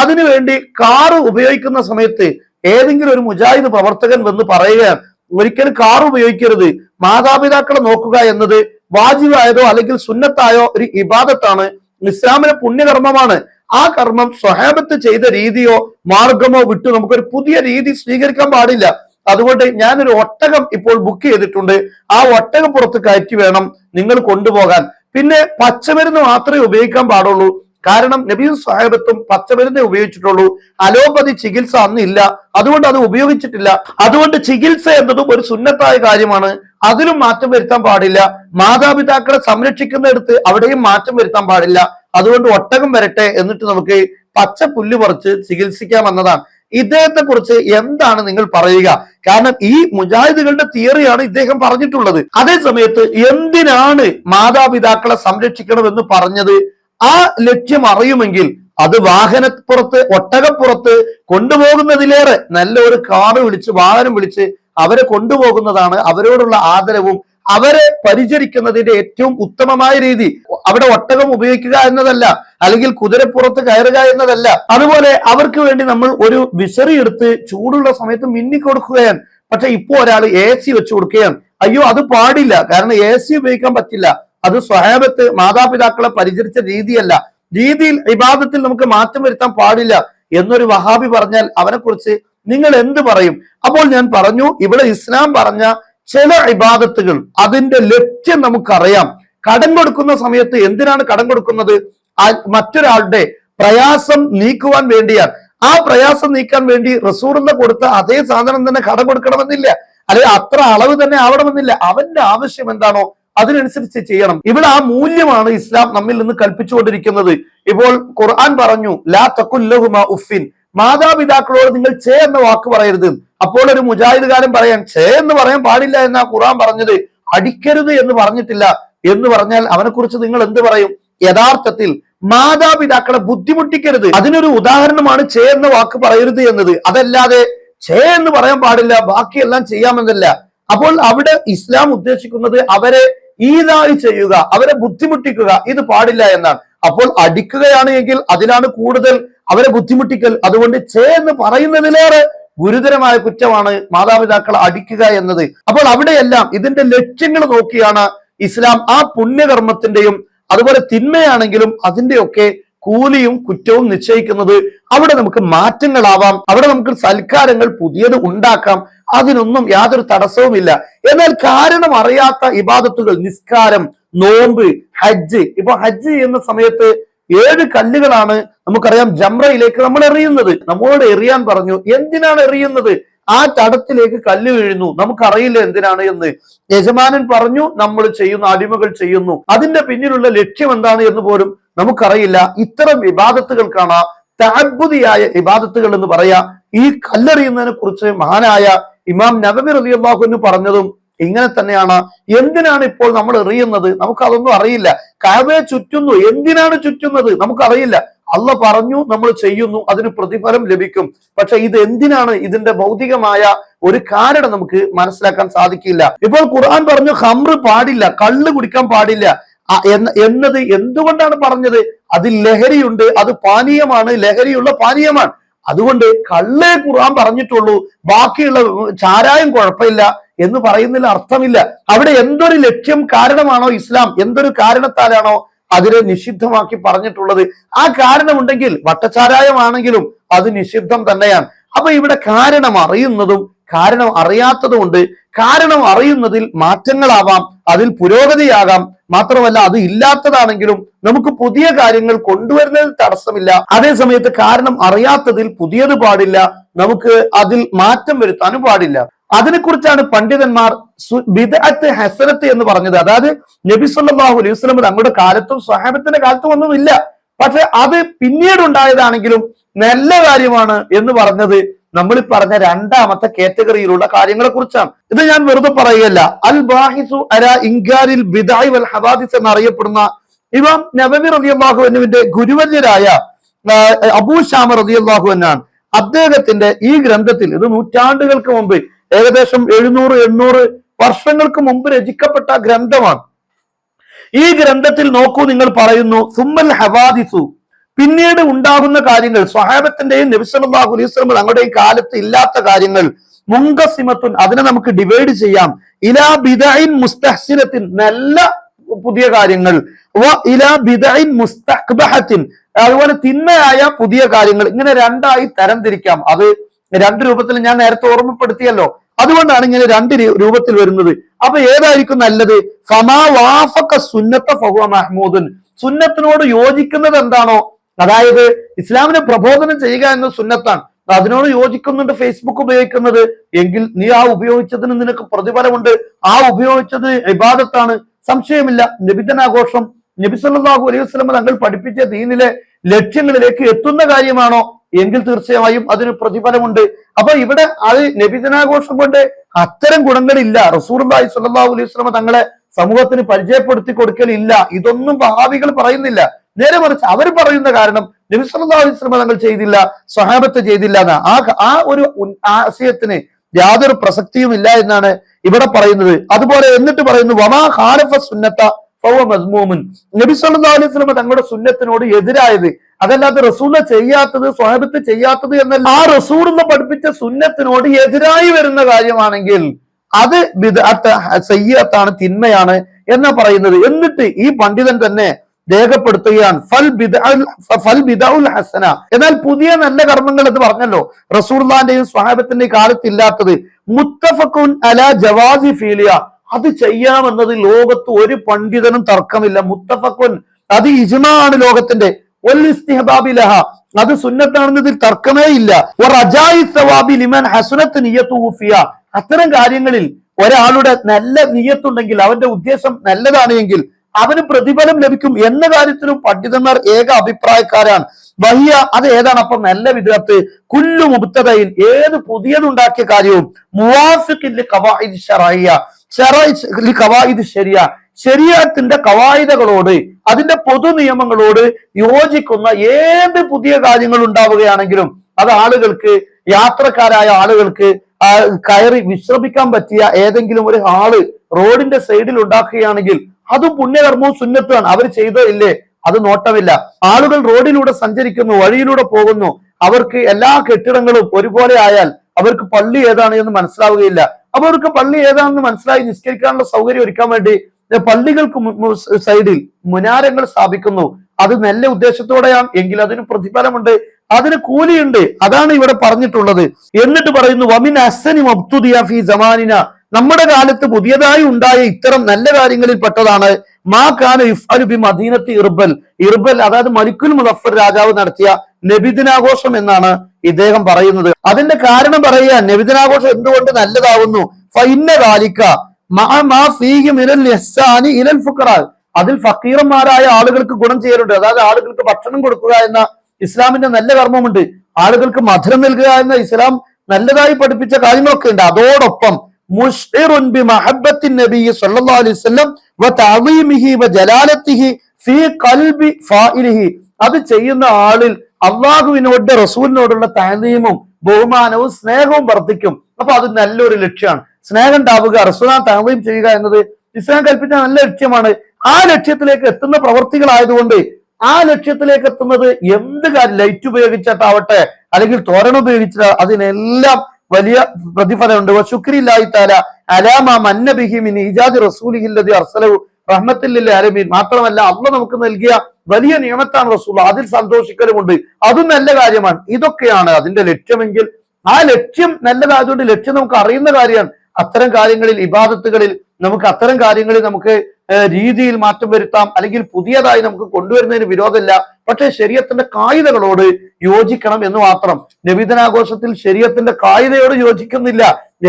അതിനുവേണ്ടി കാറ് ഉപയോഗിക്കുന്ന സമയത്ത് ഏതെങ്കിലും ഒരു മുജാഹിദ് പ്രവർത്തകൻ വന്ന് പറയുകയാണ് ഒരിക്കലും കാർ ഉപയോഗിക്കരുത്. മാതാപിതാക്കളെ നോക്കുക എന്നത് വാജിബായതോ അല്ലെങ്കിൽ സുന്നത്തായോ ഒരു ഇബാദത്താണ് ഇസ്ലാമിലെ പുണ്യകർമ്മമാണ്. ആ കർമ്മം സ്വഹാബത്ത് ചെയ്ത രീതിയോ മാർഗമോ വിട്ടു നമുക്കൊരു പുതിയ രീതി സ്വീകരിക്കാൻ പാടില്ല. അതുകൊണ്ട് ഞാനൊരു ഒട്ടകം ഇപ്പോൾ ബുക്ക് ചെയ്തിട്ടുണ്ട്. ആ ഒട്ടകം പുറത്ത് കയറ്റി വേണം നിങ്ങൾ കൊണ്ടുപോകാൻ. പിന്നെ പച്ചമരുന്ന് മാത്രമേ ഉപയോഗിക്കാൻ പാടുള്ളൂ. കാരണം നബിയും സാഹിബത്തും പച്ചമരുന്നേ ഉപയോഗിച്ചിട്ടുള്ളൂ. അലോപ്പതി ചികിത്സ അന്നില്ല. അതുകൊണ്ട് അത് ഉപയോഗിച്ചിട്ടില്ല. അതുകൊണ്ട് ചികിത്സ എന്നതും ഒരു സുന്നത്തായ കാര്യമാണ്. അതിലും മാറ്റം വരുത്താൻ പാടില്ല. മാതാപിതാക്കളെ സംരക്ഷിക്കുന്നിടത്ത് അവിടെയും മാറ്റം വരുത്താൻ പാടില്ല. അതുകൊണ്ട് ഒട്ടകം വരട്ടെ എന്നിട്ട് നമുക്ക് പച്ച പുല്ല് പറിച്ച് ചികിത്സിക്കാം എന്നതാണ്. ഇദ്ദേഹത്തെ കുറിച്ച് എന്താണ് നിങ്ങൾ പറയുക? കാരണം ഈ മുജാഹിദുകളുടെ തിയറിയാണ് ഇദ്ദേഹം പറഞ്ഞിട്ടുള്ളത്. അതേ സമയത്ത് എന്തിനാണ് മാതാപിതാക്കളെ സംരക്ഷിക്കണമെന്ന് പറഞ്ഞത്? ആ ലക്ഷ്യം അറിയുമെങ്കിൽ അത് വാഹനപ്പുറത്ത് ഒട്ടകപ്പുറത്ത് കൊണ്ടുപോകുന്നതിലേറെ നല്ല ഒരു കാറ് വിളിച്ച് വാഹനം വിളിച്ച് അവരെ കൊണ്ടുപോകുന്നതാണ് അവരോടുള്ള ആദരവും അവരെ പരിചരിക്കുന്നതിന്റെ ഏറ്റവും ഉത്തമമായ രീതി. അവിടെ ഒട്ടകം ഉപയോഗിക്കുക എന്നതല്ല അല്ലെങ്കിൽ കുതിരപ്പുറത്ത് കയറുക എന്നതല്ല. അതുപോലെ അവർക്ക് വേണ്ടി നമ്മൾ ഒരു വിസറി എടുത്ത് ചൂടുള്ള സമയത്ത് മിന്നിക്കൊടുക്കുകയാണ് പക്ഷെ ഇപ്പോൾ ഒരാൾ എ സി വെച്ച് കൊടുക്കുകയാണ്. അയ്യോ അത് പാടില്ല. കാരണം എ സി ഉപയോഗിക്കാൻ പറ്റില്ല. അത് സ്വഹാബത്ത് മാതാപിതാക്കളെ പരിചരിച്ച രീതിയല്ല. രീതിയിൽ വിവാദത്തിൽ നമുക്ക് മാറ്റം വരുത്താൻ പാടില്ല എന്നൊരു വഹാബി പറഞ്ഞാൽ അവനെ കുറിച്ച് നിങ്ങൾ എന്ത് പറയും? അപ്പോൾ ഞാൻ പറഞ്ഞു ഇവിടെ ഇസ്ലാം പറഞ്ഞ ചില ഇബാദത്തുകൾ അതിന്റെ ലക്ഷ്യം നമുക്കറിയാം. കടം കൊടുക്കുന്ന സമയത്ത് എന്തിനാണ് കടം കൊടുക്കുന്നത്? മറ്റൊരാളുടെ പ്രയാസം നീക്കുവാൻ വേണ്ടിയാണ്. ആ പ്രയാസം നീക്കാൻ വേണ്ടി റസൂറിന്റെ കൊടുത്ത അതേ സാധനം തന്നെ കടം കൊടുക്കണമെന്നില്ല. അല്ലെങ്കിൽ അത്ര അളവ് തന്നെ ആവണമെന്നില്ല. അവന്റെ ആവശ്യം എന്താണോ അതിനനുസരിച്ച് ചെയ്യണം. ഇവിടെ ആ മൂല്യമാണ് ഇസ്ലാം നമ്മിൽ നിന്ന് കൽപ്പിച്ചുകൊണ്ടിരിക്കുന്നത്. ഇപ്പോൾ ഖുർആൻ പറഞ്ഞു ലാ തക്കുല്ലഹുമ ഉഫിൻ മാതാപിതാക്കളോട് നിങ്ങൾ ചേ എന്ന വാക്ക് പറയരുത്. അപ്പോൾ ഒരു മുജാഹിദുകാരൻ പറയാൻ ചേ എന്ന് പറയാൻ പാടില്ല എന്നാ ഖുറാൻ പറഞ്ഞത്. അടിക്കരുത് എന്ന് പറഞ്ഞിട്ടില്ല. എന്ന് പറഞ്ഞാൽ അവനെ കുറിച്ച് നിങ്ങൾ എന്ത് പറയും? യഥാർത്ഥത്തിൽ മാതാപിതാക്കളെ ബുദ്ധിമുട്ടിക്കരുത്. അതിനൊരു ഉദാഹരണമാണ് ചേ എന്ന വാക്ക് പറയരുത് എന്നത്. അതല്ലാതെ ചേ എന്ന് പറയാൻ പാടില്ല. ബാക്കിയെല്ലാം ചെയ്യാമെന്നല്ല. അപ്പോൾ അവിടെ ഇസ്ലാം ഉദ്ദേശിക്കുന്നത് അവരെ ഈതായി ചെയ്യുക അവരെ ബുദ്ധിമുട്ടിക്കുക ഇത് പാടില്ല എന്നാണ്. അപ്പോൾ അടിക്കുകയാണ് എങ്കിൽ അതിലാണ് കൂടുതൽ അവരെ ബുദ്ധിമുട്ടിക്കൽ അതുകൊണ്ട് ചേ എന്ന് പറയുന്നതിലേറെ ഗുരുതരമായ കുറ്റമാണ് മാതാപിതാക്കളെ അടിക്കുക എന്നത്. അപ്പോൾ അവിടെയെല്ലാം ഇതിന്റെ ലക്ഷ്യങ്ങൾ നോക്കിയാണ് ഇസ്ലാം ആ പുണ്യകർമ്മത്തിന്റെയും അതുപോലെ തിന്മയാണെങ്കിലും അതിന്റെയൊക്കെ കൂലിയും കുറ്റവും നിശ്ചയിക്കുന്നത്. അവിടെ നമുക്ക് മാറ്റങ്ങളാവാം. അവിടെ നമുക്ക് സൽക്കാരങ്ങൾ പുതിയത് ഉണ്ടാക്കാം. അതിനൊന്നും യാതൊരു തടസ്സവുമില്ല. എന്നാൽ കാരണം അറിയാത്ത ഇബാദത്തുകൾ നിസ്കാരം നോമ്പ് ഹജ്ജ്. ഇപ്പൊ ഹജ്ജ് ചെയ്യുന്ന സമയത്ത് ഏഴ് കല്ലുകളാണ് നമുക്കറിയാം ജംറയിലേക്ക് നമ്മൾ എറിയുന്നത്. നമ്മളോട് എറിയാൻ പറഞ്ഞു എന്തിനാണ് എറിയുന്നത്? ആ തടത്തിലേക്ക് കല്ല് വീഴുന്നു. നമുക്കറിയില്ല എന്തിനാണ് എന്ന്. യജമാനൻ പറഞ്ഞു നമ്മൾ ചെയ്യുന്നു അടിമകൾ ചെയ്യുന്നു. അതിന്റെ പിന്നിലുള്ള ലക്ഷ്യം എന്താണ് എന്ന് പോലും നമുക്കറിയില്ല. ഇത്തരം വിവാദത്തുകൾക്കാണ് താത്ഭുതിയായ ഇബാദത്തുകൾ എന്ന് പറയാ. ഈ കല്ലെറിയുന്നതിനെ കുറിച്ച് മഹാനായ ഇമാം നബബി റലിയല്ലാഹുവിന് പറഞ്ഞതും ഇങ്ങനെ തന്നെയാണ്. എന്തിനാണ് ഇപ്പോൾ നമ്മൾ എറിയുന്നത്? നമുക്കതൊന്നും അറിയില്ല. കാബയെ ചുറ്റുന്നു. എന്തിനാണ് ചുറ്റുന്നത്? നമുക്കറിയില്ല. അല്ല പറഞ്ഞു നമ്മൾ ചെയ്യുന്നു. അതിന് പ്രതിഫലം ലഭിക്കും. പക്ഷെ ഇത് എന്തിനാണ്? ഇതിന്റെ ഭൗതികമായ ഒരു കാരണം നമുക്ക് മനസ്സിലാക്കാൻ സാധിക്കില്ല. ഇപ്പോൾ ഖുർആൻ പറഞ്ഞു ഹംറ് പാടില്ല കള്ള് കുടിക്കാൻ പാടില്ല. എന്നത് എന്തുകൊണ്ടാണ് പറഞ്ഞത്? അതിൽ ലഹരിയുണ്ട്. അത് പാനീയമാണ്. ലഹരിയുള്ള പാനീയമാണ്. അതുകൊണ്ട് കള്ളേ ഖുർആൻ പറഞ്ഞിട്ടുള്ളൂ. ബാക്കിയുള്ള ചാരായം കുഴപ്പമില്ല. എന്ന് പറയുന്നതിൽ അർത്ഥമില്ല. അവിടെ എന്തൊരു ലക്ഷ്യം കാരണമാണോ ഇസ്ലാം? എന്തൊരു കാരണത്താലാണോ അതിനെ നിഷിദ്ധമാക്കി പറഞ്ഞിട്ടുള്ളത്? ആ കാരണമുണ്ടെങ്കിൽ വട്ടച്ചാരായമാണെങ്കിലും അത് നിഷിദ്ധം തന്നെയാണ്. അപ്പൊ ഇവിടെ കാരണം അറിയുന്നതും കാരണം അറിയാത്തതുകൊണ്ട് കാരണം അറിയുന്നതിൽ മാറ്റങ്ങളാവാം അതിൽ പുരോഗതിയാകാം. മാത്രമല്ല അത് ഇല്ലാത്തതാണെങ്കിലും നമുക്ക് പുതിയ കാര്യങ്ങൾ കൊണ്ടുവരുന്നതിൽ തടസ്സമില്ല. അതേസമയത്ത് കാരണം അറിയാത്തതിൽ പുതിയത് പാടില്ല. നമുക്ക് അതിൽ മാറ്റം വരുത്താനും പാടില്ല. അതിനെക്കുറിച്ചാണ് പണ്ഡിതന്മാർ സു- ഹസരത്ത് എന്ന് പറഞ്ഞത്. അതായത് നബി സല്ലാഹു അലൈഹി വസല്ലം തങ്ങളുടെ കാലത്തും സ്വഹാബത്തിന്റെ കാലത്തും ഒന്നുമില്ല. പക്ഷെ അത് പിന്നീട് ഉണ്ടായതാണെങ്കിലും നല്ല കാര്യമാണ് എന്ന് പറഞ്ഞത് നമ്മൾ പറഞ്ഞ രണ്ടാമത്തെ കാറ്റഗറിയിലുള്ള കാര്യങ്ങളെ കുറിച്ചാണ് ഇത് ഞാൻ വെറുതെ പറയുകയല്ല. അൽ ബാഹിസു അല ഇൻകാരിൽ ബിദായി വൽ ഹവാദിസ് എന്നറിയപ്പെടുന്ന ഇമാം നബവി റബിയാഹു എന്നുവിന്റെ ഗുരുവര്യരായ അബൂ ഷാമ റബിയാഹു എന്നാണ് അദ്ദേഹത്തിന്റെ ഈ ഗ്രന്ഥത്തിൽ ഇത് നൂറ്റാണ്ടുകൾക്ക് മുമ്പ് ഏകദേശം എഴുന്നൂറ് എണ്ണൂറ് വർഷങ്ങൾക്ക് മുമ്പ് രചിക്കപ്പെട്ട ഗ്രന്ഥമാണ്. ഈ ഗ്രന്ഥത്തിൽ നോക്കൂ നിങ്ങൾ പറയുന്നു സുമ്മൽ ഹവാദിസു. പിന്നീട് ഉണ്ടാകുന്ന കാര്യങ്ങൾ സ്വഹാബത്തിന്റെയും വസല്ലം തങ്ങളുടെയും കാലത്ത് ഇല്ലാത്ത കാര്യങ്ങൾ മുങ്കസിമത്തുൻ അതിനെ നമുക്ക് ഡിവൈഡ് ചെയ്യാം. ഇലാ ബിദൈൻ മുസ്തഹസിനത്തിൻ നല്ല പുതിയ കാര്യങ്ങൾ. ഇലാ അതുപോലെ തിന്മയായ പുതിയ കാര്യങ്ങൾ ഇങ്ങനെ രണ്ടായി തരംതിരിക്കാം. അത് രണ്ട് രൂപത്തിൽ ഞാൻ നേരത്തെ ഓർമ്മപ്പെടുത്തിയല്ലോ. അതുകൊണ്ടാണ് ഇങ്ങനെ രണ്ട് രൂപത്തിൽ വരുന്നത്. അപ്പൊ ഏതായിരിക്കും നല്ലത്? ഫമാ സുന്നത്ത ഫഹുവ സുന്നത്തിനോട് യോജിക്കുന്നത് എന്താണോ? അതായത് ഇസ്ലാമിനെ പ്രബോധനം ചെയ്യുക എന്ന സുന്നത്താണ്. അതിനോട് യോജിക്കുന്നുണ്ട് ഫേസ്ബുക്ക് ഉപയോഗിക്കുന്നത്. എങ്കിൽ നീ ആ ഉപയോഗിച്ചതിന് നിനക്ക് പ്രതിഫലമുണ്ട്. ആ ഉപയോഗിച്ചത് ഇബാദത്താണ്. സംശയമില്ല. നബിതനാഘോഷം നബി സല്ലല്ലാഹു അലൈഹി വസല്ലം തങ്ങൾ പഠിപ്പിച്ച ദീനിലെ ലക്ഷ്യങ്ങളിലേക്ക് എത്തുന്ന കാര്യമാണോ? എങ്കിൽ തീർച്ചയായും അതിന് പ്രതിഫലമുണ്ട്. അപ്പൊ ഇവിടെ അത് നബിദിനാഘോഷം കൊണ്ട് അത്തരം ഗുണങ്ങളില്ല. റസൂർലായി സല്ലല്ലാഹു അലൈഹി വസല്ലം തങ്ങളെ സമൂഹത്തിന് പരിചയപ്പെടുത്തി കൊടുക്കലില്ല. ഇതൊന്നും വഹാബികൾ പറയുന്നില്ല. നേരെ മറിച്ച് അവർ പറയുന്ന കാരണം നബി സല്ലല്ലാഹു അലൈഹി വസല്ലം തങ്ങൾ ചെയ്തില്ല സ്വഹാബത്ത് ചെയ്തില്ല എന്ന. ആ ആ ഒരു ആശയത്തിന് യാതൊരു പ്രസക്തിയും ഇല്ല എന്നാണ് ഇവിടെ പറയുന്നത്. അതുപോലെ എന്നിട്ട് പറയുന്നു വമാ ഖാലഫ സുന്നത്ത മസ്മൂമുൻ. നബി സല്ലാ അലൈഹി സ്വലമ തങ്ങളുടെ സുന്നത്തിനോട് എതിരായത് അതല്ലാതെ റസൂല ചെയ്യാത്തത് സ്വഹബത്ത് ചെയ്യാത്തത് എന്നല്ല. ആ റസൂൽ പഠിപ്പിച്ച സുന്നത്തിനോട് എതിരായി വരുന്ന കാര്യമാണെങ്കിൽ അത് ബിദഅത്ത് സയ്യത്താണ് തിന്മയാണ് എന്ന് പറയുന്നത്. എന്നിട്ട് ഈ പണ്ഡിതൻ തന്നെ രേഖപ്പെടുത്തുകയാണ് ഫൽ ഫൽ ബിദഉൽ ഹസന. എന്നാൽ പുതിയ നല്ല കർമ്മങ്ങൾ എന്ന് പറഞ്ഞല്ലോ റസൂർലാന്റെയും സ്വഹാബത്തിന്റെയും കാലത്തില്ലാത്തത്. മുത്തഫക്കുൻ അല ജവാസി ഫീലിയ. അത് ചെയ്യാമെന്നത് ലോകത്ത് ഒരു പണ്ഡിതനും തർക്കമില്ല. മുത്തഫക്കുൻ അത് ഇജ്മാണ് ലോകത്തിന്റെ അത് സുന്നത്താണെന്നതിൽ തർക്കമേ ഇല്ല. അത്തരം കാര്യങ്ങളിൽ ഒരാളുടെ നല്ല നിയത്തുണ്ടെങ്കിൽ അവന്റെ ഉദ്ദേശം നല്ലതാണ് എങ്കിൽ അവന് പ്രതിഫലം ലഭിക്കും എന്ന കാര്യത്തിലും പണ്ഡിതന്മാർ ഏക അഭിപ്രായക്കാരാണ്. വഹിയ അത് ഏതാണ്? അപ്പം നല്ല വിധത്ത് കുല്ലു മുബ്തതയിൽ ഏത് പുതിയതുണ്ടാക്കിയ കാര്യവും മുവാഫിഖിന്റെ കവായിദ് ഷറയ്യ ഷറൈ കവായിദ് കവായുതകളോട് അതിന്റെ പൊതു നിയമങ്ങളോട് യോജിക്കുന്ന ഏത് പുതിയ കാര്യങ്ങൾ ഉണ്ടാവുകയാണെങ്കിലും അത് ആളുകൾക്ക് യാത്രക്കാരായ ആളുകൾക്ക് കയറി വിശ്രമിക്കാൻ പറ്റിയ ഏതെങ്കിലും ഒരു ഹാൾ റോഡിന്റെ സൈഡിൽ ഉണ്ടാക്കുകയാണെങ്കിൽ അതും പുണ്യകർമ്മവും സുന്നത്തുമാണ്. അവർ ചെയ്തോ ഇല്ലേ? അത് നോട്ടമില്ല. ആളുകൾ റോഡിലൂടെ സഞ്ചരിക്കുന്നു വഴിയിലൂടെ പോകുന്നു. അവർക്ക് എല്ലാ കെട്ടിടങ്ങളും ഒരുപോലെ ആയാൽ അവർക്ക് പള്ളി ഏതാണ് എന്ന് മനസ്സിലാവുകയില്ല. അവർക്ക് പള്ളി ഏതാണെന്ന് മനസ്സിലായി നിസ്കരിക്കാനുള്ള സൗകര്യം ഒരുക്കാൻ വേണ്ടി പള്ളികൾക്ക് സൈഡിൽ മുനാരങ്ങൾ സ്ഥാപിക്കുന്നു. അത് നല്ല ഉദ്ദേശത്തോടെയാണ്. എങ്കിൽ അതിന് പ്രതിഫലമുണ്ട്. അതിന് കൂലിയുണ്ട്. അതാണ് ഇവിടെ പറഞ്ഞിട്ടുള്ളത്. എന്നിട്ട് പറയുന്നു വമിൻ അസനി മബ്തുദിയ ഫി ജമാനിന നമ്മുടെ കാലത്ത് പുതിയതായി ഉണ്ടായ ഇത്തരം നല്ല കാര്യങ്ങളിൽ പെട്ടതാണ്. മാ കാന യുഫ്അലു ബി മദീനത്ത് ഇർബൽ. ഇർബൽ അതായത് മലിക്കുൽ മുദഫർ രാജാവ് നടത്തിയ നബിദിനാഘോഷം എന്നാണ് ഇദ്ദേഹം പറയുന്നത്. അതിന്റെ കാരണം പറയുക നബിദിനാഘോഷം എന്തുകൊണ്ട് നല്ലതാവുന്നു? ഫൈന്ന കാലിക്ക അതിൽ ഫക്കീറന്മാരായ ആളുകൾക്ക് ഗുണം ചെയ്യലുണ്ട്. അതായത് ആളുകൾക്ക് ഭക്ഷണം കൊടുക്കുക എന്ന ഇസ്ലാമിന്റെ നല്ല കർമ്മമുണ്ട്. ആളുകൾക്ക് മധുരം നൽകുക എന്ന ഇസ്ലാം നല്ലതായി പഠിപ്പിച്ച കാര്യങ്ങളൊക്കെ ഉണ്ട്. അതോടൊപ്പം അത് ചെയ്യുന്ന ആളിൽ അള്ളാഹുവിനോട് റസൂലിനോടുള്ള താനീമും ബഹുമാനവും സ്നേഹവും വർദ്ധിക്കും. അപ്പൊ അത് നല്ലൊരു ലക്ഷ്യമാണ് സ്നേഹം ഉണ്ടാവുക താങ്ങുകയും ചെയ്യുക എന്നത് ഇസ്ലാം കൽപ്പിച്ച നല്ല ലക്ഷ്യമാണ്. ആ ലക്ഷ്യത്തിലേക്ക് എത്തുന്ന പ്രവർത്തികളായതുകൊണ്ട് ആ ലക്ഷ്യത്തിലേക്ക് എത്തുന്നത് എന്ത് കാര്യം ലൈറ്റ് ഉപയോഗിച്ചിട്ടാവട്ടെ അല്ലെങ്കിൽ തോരണം ഉപയോഗിച്ചിട്ട് അതിനെല്ലാം വലിയ പ്രതിഫലമുണ്ട്. ശുക്രില്ലായി താല അലാമ മന്നബിഹിമിൻ ഇജാദ് റസൂലിഹില്ലതി അർസലഹു റഹ്മത്തില്ല അലമീൻ. മാത്രമല്ല അള്ള നമുക്ക് നൽകിയ വലിയ നിയമത്താണ് റസൂൽ. അതിൽ സന്തോഷിക്കലുമുണ്ട്. അതും നല്ല കാര്യമാണ്. ഇതൊക്കെയാണ് അതിന്റെ ലക്ഷ്യമെങ്കിൽ. ആ ലക്ഷ്യം നല്ലതായതുകൊണ്ട് ലക്ഷ്യം നമുക്ക് അറിയുന്ന കാര്യമാണ്. അത്തരം കാര്യങ്ങളിൽ ഇബാദത്തുകളിൽ നമുക്ക് അത്തരം കാര്യങ്ങളിൽ നമുക്ക് രീതിയിൽ മാറ്റം വരുത്താം. അല്ലെങ്കിൽ പുതിയതായി നമുക്ക് കൊണ്ടുവരുന്നതിന് വിരോധമില്ല. പക്ഷേ ശരീരത്തിന്റെ കായികകളോട് യോജിക്കണം എന്ന് മാത്രം. നബിദിനാഘോഷത്തിൽ ശരീരത്തിന്റെ കായികയോട് യോജിക്കുന്നില്ല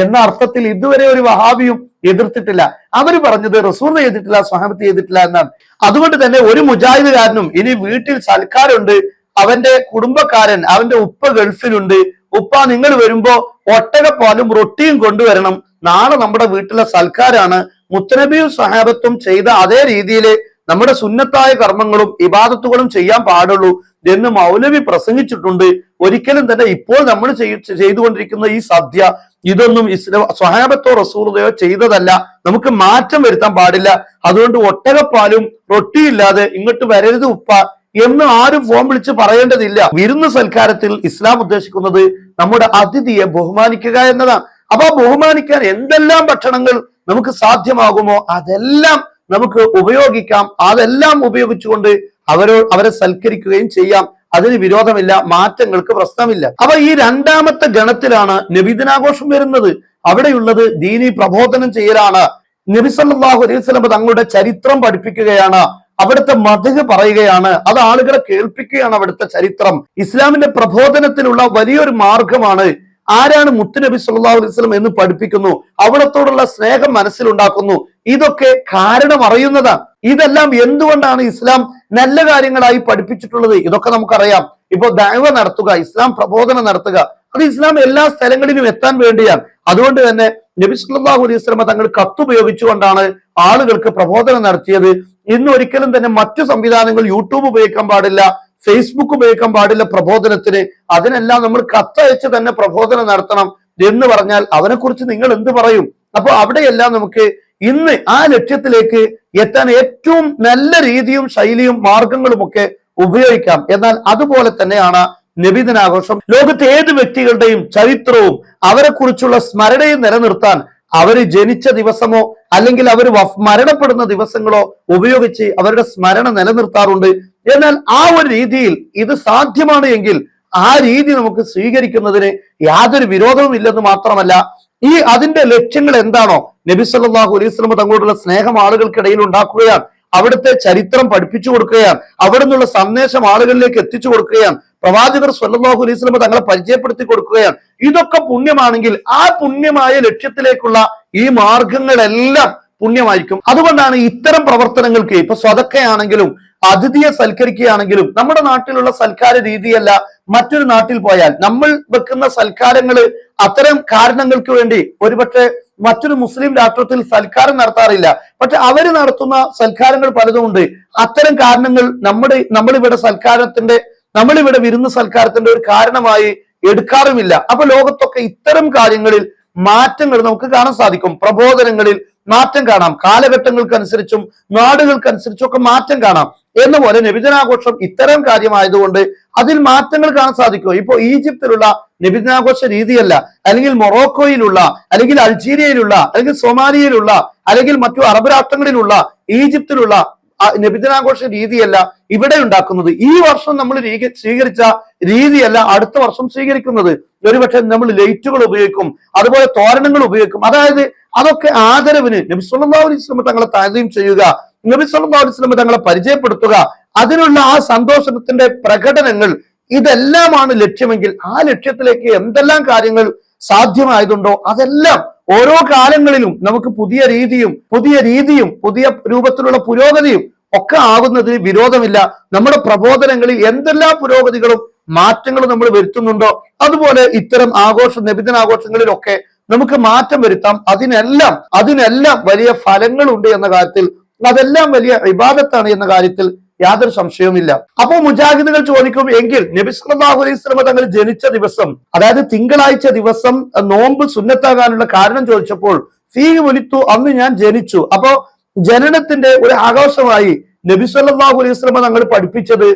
എന്ന അർത്ഥത്തിൽ ഇതുവരെ ഒരു വഹാബിയും എതിർത്തിട്ടില്ല. അവർ പറഞ്ഞത് റസൂർ ചെയ്തിട്ടില്ല സ്വഹമത്ത് ചെയ്തിട്ടില്ല എന്നാണ്. അതുകൊണ്ട് തന്നെ ഒരു മുജാഹിദുകാരനും ഇനി വീട്ടിൽ സൽക്കാരുണ്ട്. അവന്റെ കുടുംബക്കാരൻ അവന്റെ ഉപ്പ ഗൾഫിലുണ്ട്. ഉപ്പ നിങ്ങൾ വരുമ്പോ ഒട്ടകപ്പാലും റൊട്ടിയും കൊണ്ടുവരണം. നാളെ നമ്മുടെ വീട്ടിലെ സൽക്കാരാണ് മുത്തനബിയും സഹാബത്തും ചെയ്ത അതേ രീതിയിൽ നമ്മുടെ സുന്നത്തായ കർമ്മങ്ങളും ഇബാദത്തുകളും ചെയ്യാൻ പാടുള്ളൂ എന്ന് മൗലവി പ്രസംഗിച്ചിട്ടുണ്ട്. ഒരിക്കലും തന്നെ ഇപ്പോൾ നമ്മൾ ചെയ്തുകൊണ്ടിരിക്കുന്ന ഈ സദ്യ ഇതൊന്നും ഇസ്ലാം സ്വഹാബത്തോ റസൂറതയോ ചെയ്തതല്ല. നമുക്ക് മാറ്റം വരുത്താൻ പാടില്ല. അതുകൊണ്ട് ഒട്ടകപ്പാലും റൊട്ടിയില്ലാതെ ഇങ്ങോട്ട് വരരുത് ഉപ്പ എന്ന് ആരും ഫോൺ വിളിച്ച് പറയേണ്ടതില്ല. വിരുന്ന് സൽക്കാരത്തിൽ ഇസ്ലാം ഉദ്ദേശിക്കുന്നത് നമ്മുടെ അതിഥിയെ ബഹുമാനിക്കുക എന്നതാണ്. അപ്പൊ ബഹുമാനിക്കാൻ എന്തെല്ലാം ഭക്ഷണങ്ങൾ നമുക്ക് സാധ്യമാകുമോ അതെല്ലാം നമുക്ക് ഉപയോഗിക്കാം. അതെല്ലാം ഉപയോഗിച്ചുകൊണ്ട് അവരോ അവരെ സൽക്കരിക്കുകയും ചെയ്യാം. അതിന് വിരോധമില്ല മാറ്റങ്ങൾക്ക് പ്രശ്നമില്ല. അപ്പൊ ഈ രണ്ടാമത്തെ ഗണത്തിലാണ് നബിദിനാഘോഷം വരുന്നത്. അവിടെയുള്ളത് ദീനി പ്രബോധനം ചെയ്യലാണ്. നബി സല്ലല്ലാഹു അലൈഹി വസല്ലം തങ്ങളുടെ ചരിത്രം പഠിപ്പിക്കുകയാണ്. അവിടുത്തെ മതക് പറയുകയാണ്. അത് ആളുകളെ കേൾപ്പിക്കുകയാണ് അവിടുത്തെ ചരിത്രം. ഇസ്ലാമിന്റെ പ്രബോധനത്തിനുള്ള വലിയൊരു മാർഗമാണ് ആരാണ് മുത്തുനബി സല്ലല്ലാഹു അലൈഹി വസല്ലം എന്ന് പഠിപ്പിക്കുന്നു? അവിടത്തോടുള്ള സ്നേഹം മനസ്സിലുണ്ടാക്കുന്നു. ഇതൊക്കെ കാരണം അറിയുന്നതാണ്. ഇതെല്ലാം എന്തുകൊണ്ടാണ് ഇസ്ലാം നല്ല കാര്യങ്ങളായി പഠിപ്പിച്ചിട്ടുള്ളത്? ഇതൊക്കെ നമുക്കറിയാം. ഇപ്പൊ ദൈവ നടത്തുക ഇസ്ലാം പ്രബോധനം നടത്തുക അത് ഇസ്ലാം എല്ലാ സ്ഥലങ്ങളിലും എത്താൻ വേണ്ടിയാണ്. അതുകൊണ്ട് തന്നെ നബി സല്ലല്ലാഹു അലൈഹി വസല്ലം തങ്ങൾ കത്തുപയോഗിച്ചുകൊണ്ടാണ് ആളുകൾക്ക് പ്രബോധനം നടത്തിയത്. ഇന്ന് ഒരിക്കലും തന്നെ മറ്റു സംവിധാനങ്ങൾ യൂട്യൂബ് ഉപയോഗിക്കാൻ പാടില്ല. ഫേസ്ബുക്ക് ഉപയോഗിക്കാൻ പാടില്ല പ്രബോധനത്തിന്. അതിനെല്ലാം നമ്മൾ കത്തയച്ച് തന്നെ പ്രബോധനം നടത്തണം എന്ന് പറഞ്ഞാൽ അവനെക്കുറിച്ച് നിങ്ങൾ എന്ത് പറയും? അപ്പൊ അവിടെയെല്ലാം നമുക്ക് ഇന്ന് ആ ലക്ഷ്യത്തിലേക്ക് എത്താൻ ഏറ്റവും നല്ല രീതിയും ശൈലിയും മാർഗങ്ങളുമൊക്കെ ഉപയോഗിക്കാം. എന്നാൽ അതുപോലെ തന്നെയാണ് നബിദിനാഘോഷം. ലോകത്തെ ഏത് വ്യക്തികളുടെയും ചരിത്രവും അവരെക്കുറിച്ചുള്ള സ്മരണയും നിലനിർത്താൻ അവർ ജനിച്ച ദിവസമോ അല്ലെങ്കിൽ അവർ മരണപ്പെടുന്ന ദിവസങ്ങളോ ഉപയോഗിച്ച് അവരുടെ സ്മരണ നിലനിർത്താറുണ്ട്. എന്നാൽ ആ ഒരു രീതിയിൽ ഇത് സാധ്യമാണ് എങ്കിൽ ആ രീതി നമുക്ക് സ്വീകരിക്കുന്നതിന് യാതൊരു വിരോധവും ഇല്ലെന്ന് മാത്രമല്ല ഈ അതിന്റെ ലക്ഷ്യങ്ങൾ എന്താണോ? നബി സല്ലല്ലാഹു അലൈഹി വസല്ലം തങ്ങളോടുള്ള സ്നേഹം ആളുകൾക്കിടയിൽ ഉണ്ടാക്കുകയാണ്. അവിടുത്തെ ചരിത്രം പഠിപ്പിച്ചു കൊടുക്കുകയാണ്. അവിടെ നിന്നുള്ള സന്ദേശം ആളുകളിലേക്ക് എത്തിച്ചു കൊടുക്കുകയാണ്. പ്രവാചകർ സല്ലല്ലാഹു അലൈഹി വസല്ലം തങ്ങളെ പരിചയപ്പെടുത്തി കൊടുക്കുകയാണ്. ഇതൊക്കെ പുണ്യമാണെങ്കിൽ ആ പുണ്യമായ ലക്ഷ്യത്തിലേക്കുള്ള ഈ മാർഗങ്ങളെല്ലാം പുണ്യമായിരിക്കും. അതുകൊണ്ടാണ് ഇത്തരം പ്രവർത്തനങ്ങൾക്ക് ഇപ്പൊ സ്വതക്കയാണെങ്കിലും അതിഥിയെ സൽക്കരിക്കുകയാണെങ്കിലും നമ്മുടെ നാട്ടിലുള്ള സൽക്കാര രീതിയല്ല മറ്റൊരു നാട്ടിൽ പോയാൽ. നമ്മൾ വെക്കുന്ന സൽക്കാരങ്ങൾ അത്തരം കാരണങ്ങൾക്ക് വേണ്ടി ഒരുപക്ഷെ മറ്റൊരു മുസ്ലിം രാഷ്ട്രത്തിൽ സൽക്കാരം നടത്താറില്ല. പക്ഷെ അവർ നടത്തുന്ന സൽക്കാരങ്ങൾ പലതുമുണ്ട്. അത്തരം കാരണങ്ങൾ നമ്മുടെ നമ്മളിവിടെ സൽക്കാരത്തിന്റെ നമ്മളിവിടെ വിരുന്ന് സൽക്കാരത്തിന്റെ ഒരു കാരണമായി എടുക്കാറുമില്ല. അപ്പൊ ലോകത്തൊക്കെ ഇത്തരം കാര്യങ്ങളിൽ മാറ്റങ്ങൾ നമുക്ക് കാണാൻ സാധിക്കും. പ്രബോധനങ്ങളിൽ മാറ്റം കാണാം. കാലഘട്ടങ്ങൾക്കനുസരിച്ചും നാടുകൾക്കനുസരിച്ചും ഒക്കെ മാറ്റം കാണാം. എന്ന പോലെ നബിദിനാഘോഷം ഇത്തരം കാര്യമായതുകൊണ്ട് അതിൽ മാറ്റങ്ങൾ കാണാൻ സാധിക്കുമോ? ഇപ്പോൾ ഈജിപ്തിലുള്ള നബിദിനാഘോഷ രീതിയല്ല. അല്ലെങ്കിൽ മൊറോക്കോയിലുള്ള അല്ലെങ്കിൽ അൾജീരിയയിലുള്ള അല്ലെങ്കിൽ സൊമാലിയയിലുള്ള അല്ലെങ്കിൽ മറ്റു അറബ് രാഷ്ട്രങ്ങളിലുള്ള ഈജിപ്തിലുള്ള നിബിജനാഘോഷ രീതിയല്ല ഇവിടെ ഉണ്ടാക്കുന്നത്. ഈ വർഷം നമ്മൾ സ്വീകരിച്ച രീതിയല്ല അടുത്ത വർഷം സ്വീകരിക്കുന്നത്. ഒരുപക്ഷെ നമ്മൾ ലൈറ്റുകൾ ഉപയോഗിക്കും അതുപോലെ തോരണങ്ങൾ ഉപയോഗിക്കും. അതായത് അതൊക്കെ ആദരവിന് നബിസ്വല്ലാ അലൈഹി തങ്ങളെ താരതയും ചെയ്യുക. നബി സല്ലല്ലാഹു അലൈഹി വസല്ലം തങ്ങളെ പരിചയപ്പെടുത്തുക. അതിനുള്ള ആ സന്തോഷത്തിന്റെ പ്രകടനങ്ങൾ ഇതെല്ലാമാണ് ലക്ഷ്യമെങ്കിൽ ആ ലക്ഷ്യത്തിലേക്ക് എന്തെല്ലാം കാര്യങ്ങൾ സാധ്യമായതുണ്ടോ അതെല്ലാം ഓരോ കാലങ്ങളിലും നമുക്ക് പുതിയ രീതിയും പുതിയ രീതിയും പുതിയ രൂപത്തിലുള്ള പുരോഗതിയും ഒക്കെ ആകുന്നതിന് വിരോധമില്ല. നമ്മുടെ പ്രബോധനങ്ങളിൽ എന്തെല്ലാം പുരോഗതികളും മാറ്റങ്ങളും നമ്മൾ വരുത്തുന്നുണ്ടോ അതുപോലെ ഇത്തരം ആഘോഷ നബിദിന ആഘോഷങ്ങളിലൊക്കെ നമുക്ക് മാറ്റം വരുത്താം. അതിനെല്ലാം അതിനെല്ലാം വലിയ ഫലങ്ങളുണ്ട് എന്ന കാര്യത്തിൽ അതെല്ലാം വലിയ വിവാദത്താണ് എന്ന കാര്യത്തിൽ യാതൊരു സംശയവുമില്ല. അപ്പോൾ മുജാഹിദുകൾ ചോദിക്കും എങ്കിൽ നബി സല്ലല്ലാഹു അലൈഹി സ്വലമ തങ്ങൾ ജനിച്ച ദിവസം അതായത് തിങ്കളാഴ്ച ദിവസം നോമ്പ് സുന്നത്താകാനുള്ള കാരണം ചോദിച്ചപ്പോൾ ഫീ ഒലിത്തു അന്ന് ഞാൻ ജനിച്ചു. അപ്പോ ജനനത്തിന്റെ ഒരു ആഘോഷമായി നബി സല്ലല്ലാഹു അലൈഹി സ്വലമ തങ്ങൾ പഠിപ്പിച്ചത്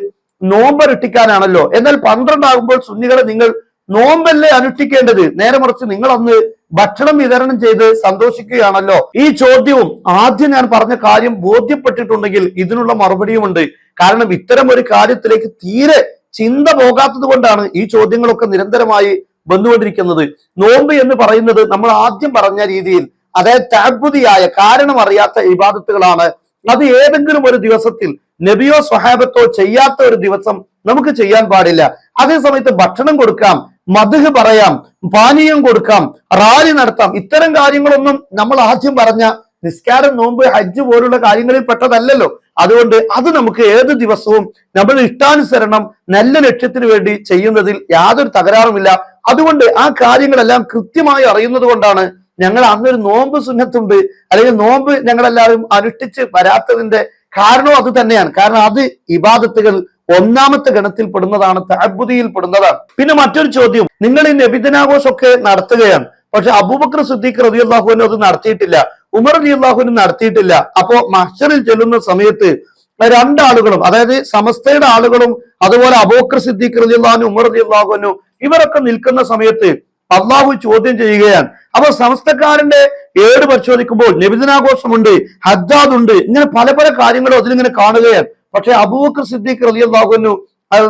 നോമ്പ് അനുഷ്ഠിക്കാനാണല്ലോ എന്നാൽ പന്ത്രണ്ടാകുമ്പോൾ സുന്നികളെ നിങ്ങൾ നോമ്പല്ലേ അനുഷ്ഠിക്കേണ്ടത്? നേരെ മറിച്ച് നിങ്ങൾ അന്ന് ഭക്ഷണം വിതരണം ചെയ്ത് സന്തോഷിക്കുകയാണല്ലോ. ഈ ചോദ്യവും ആദ്യം ഞാൻ പറഞ്ഞ കാര്യം ബോധ്യപ്പെട്ടിട്ടുണ്ടെങ്കിൽ ഇതിനുള്ള മറുപടിയുമുണ്ട്. കാരണം ഇത്തരം ഒരു കാര്യത്തിലേക്ക് തീരെ ചിന്ത പോകാത്തത് കൊണ്ടാണ് ഈ ചോദ്യങ്ങളൊക്കെ നിരന്തരമായി വന്നുകൊണ്ടിരിക്കുന്നത്. നോമ്പ് എന്ന് പറയുന്നത് നമ്മൾ ആദ്യം പറഞ്ഞ രീതിയിൽ അതായത് താത്ഭുതിയായ കാരണം അറിയാത്ത ഇബാദത്തുകളാണ്. അത് ഏതെങ്കിലും ഒരു ദിവസത്തിൽ നബിയോ സ്വഹാബത്തോ ചെയ്യാത്ത ഒരു ദിവസം നമുക്ക് ചെയ്യാൻ പാടില്ല. അതേ സമയത്ത് ഭക്ഷണം കൊടുക്കാം. മധുഹ് പറയാം പാനീയം കൊടുക്കാം റാലി നടത്താം. ഇത്തരം കാര്യങ്ങളൊന്നും നമ്മൾ ആദ്യം പറഞ്ഞ നിസ്കാരം നോമ്പ് ഹജ്ജ് പോലുള്ള കാര്യങ്ങളിൽ പെട്ടതല്ലല്ലോ. അതുകൊണ്ട് അത് നമുക്ക് ഏത് ദിവസവും നമ്മൾ ഇഷ്ടാനുസരണം നല്ല ലക്ഷ്യത്തിന് വേണ്ടി ചെയ്യുന്നതിൽ യാതൊരു തകരാറുമില്ല. അതുകൊണ്ട് ആ കാര്യങ്ങളെല്ലാം കൃത്യമായി അറിയുന്നത് കൊണ്ടാണ് ഞങ്ങൾ അന്നൊരു നോമ്പ് സുന്നത്തുണ്ട്. അല്ലെങ്കിൽ നോമ്പ് ഞങ്ങളെല്ലാവരും അനുഷ്ഠിച്ച് വരാത്തതിന്റെ കാരണവും അത് തന്നെയാണ്. കാരണം അത് ഇബാദത്തുകൾ ഒന്നാമത്തെ ഗണത്തിൽ പെടുന്നതാണ് താബുദിയിൽ പെടുന്നതാണ്. പിന്നെ മറ്റൊരു ചോദ്യം നിങ്ങൾ ഈ നബിദിനാഘോഷം ഒക്കെ നടത്തുകയാണ്. പക്ഷെ അബൂബക്കർ സിദ്ദീഖ് റബി അള്ളാഹുവിനും അത് നടത്തിയിട്ടില്ല ഉമർ അലി അള്ളാഹുവിനും നടത്തിയിട്ടില്ല. അപ്പോ മഹ്ഷറിൽ ചെല്ലുന്ന സമയത്ത് രണ്ടാളുകളും അതായത് സമസ്തയുടെ ആളുകളും അതുപോലെ അബൂബക്കർ സിദ്ദീഖ് റബി അള്ളാഹുനും ഉമർ അലി അള്ളാഹുവിനും ഇവരൊക്കെ നിൽക്കുന്ന സമയത്ത് അള്ളാഹു ചോദ്യം ചെയ്യുകയാണ്. അപ്പൊ സമസ്തക്കാരന്റെ ഏട് പരിശോധിക്കുമ്പോൾ നബിദിനാഘോഷമുണ്ട് ഹജ്ജാദ് ഉണ്ട് ഇങ്ങനെ പല പല കാര്യങ്ങളും അതിലിങ്ങനെ കാണുകയാണ്. പക്ഷെ അബൂബക്കർ സിദ്ദീഖ് റലി അള്ളാഹുവിനു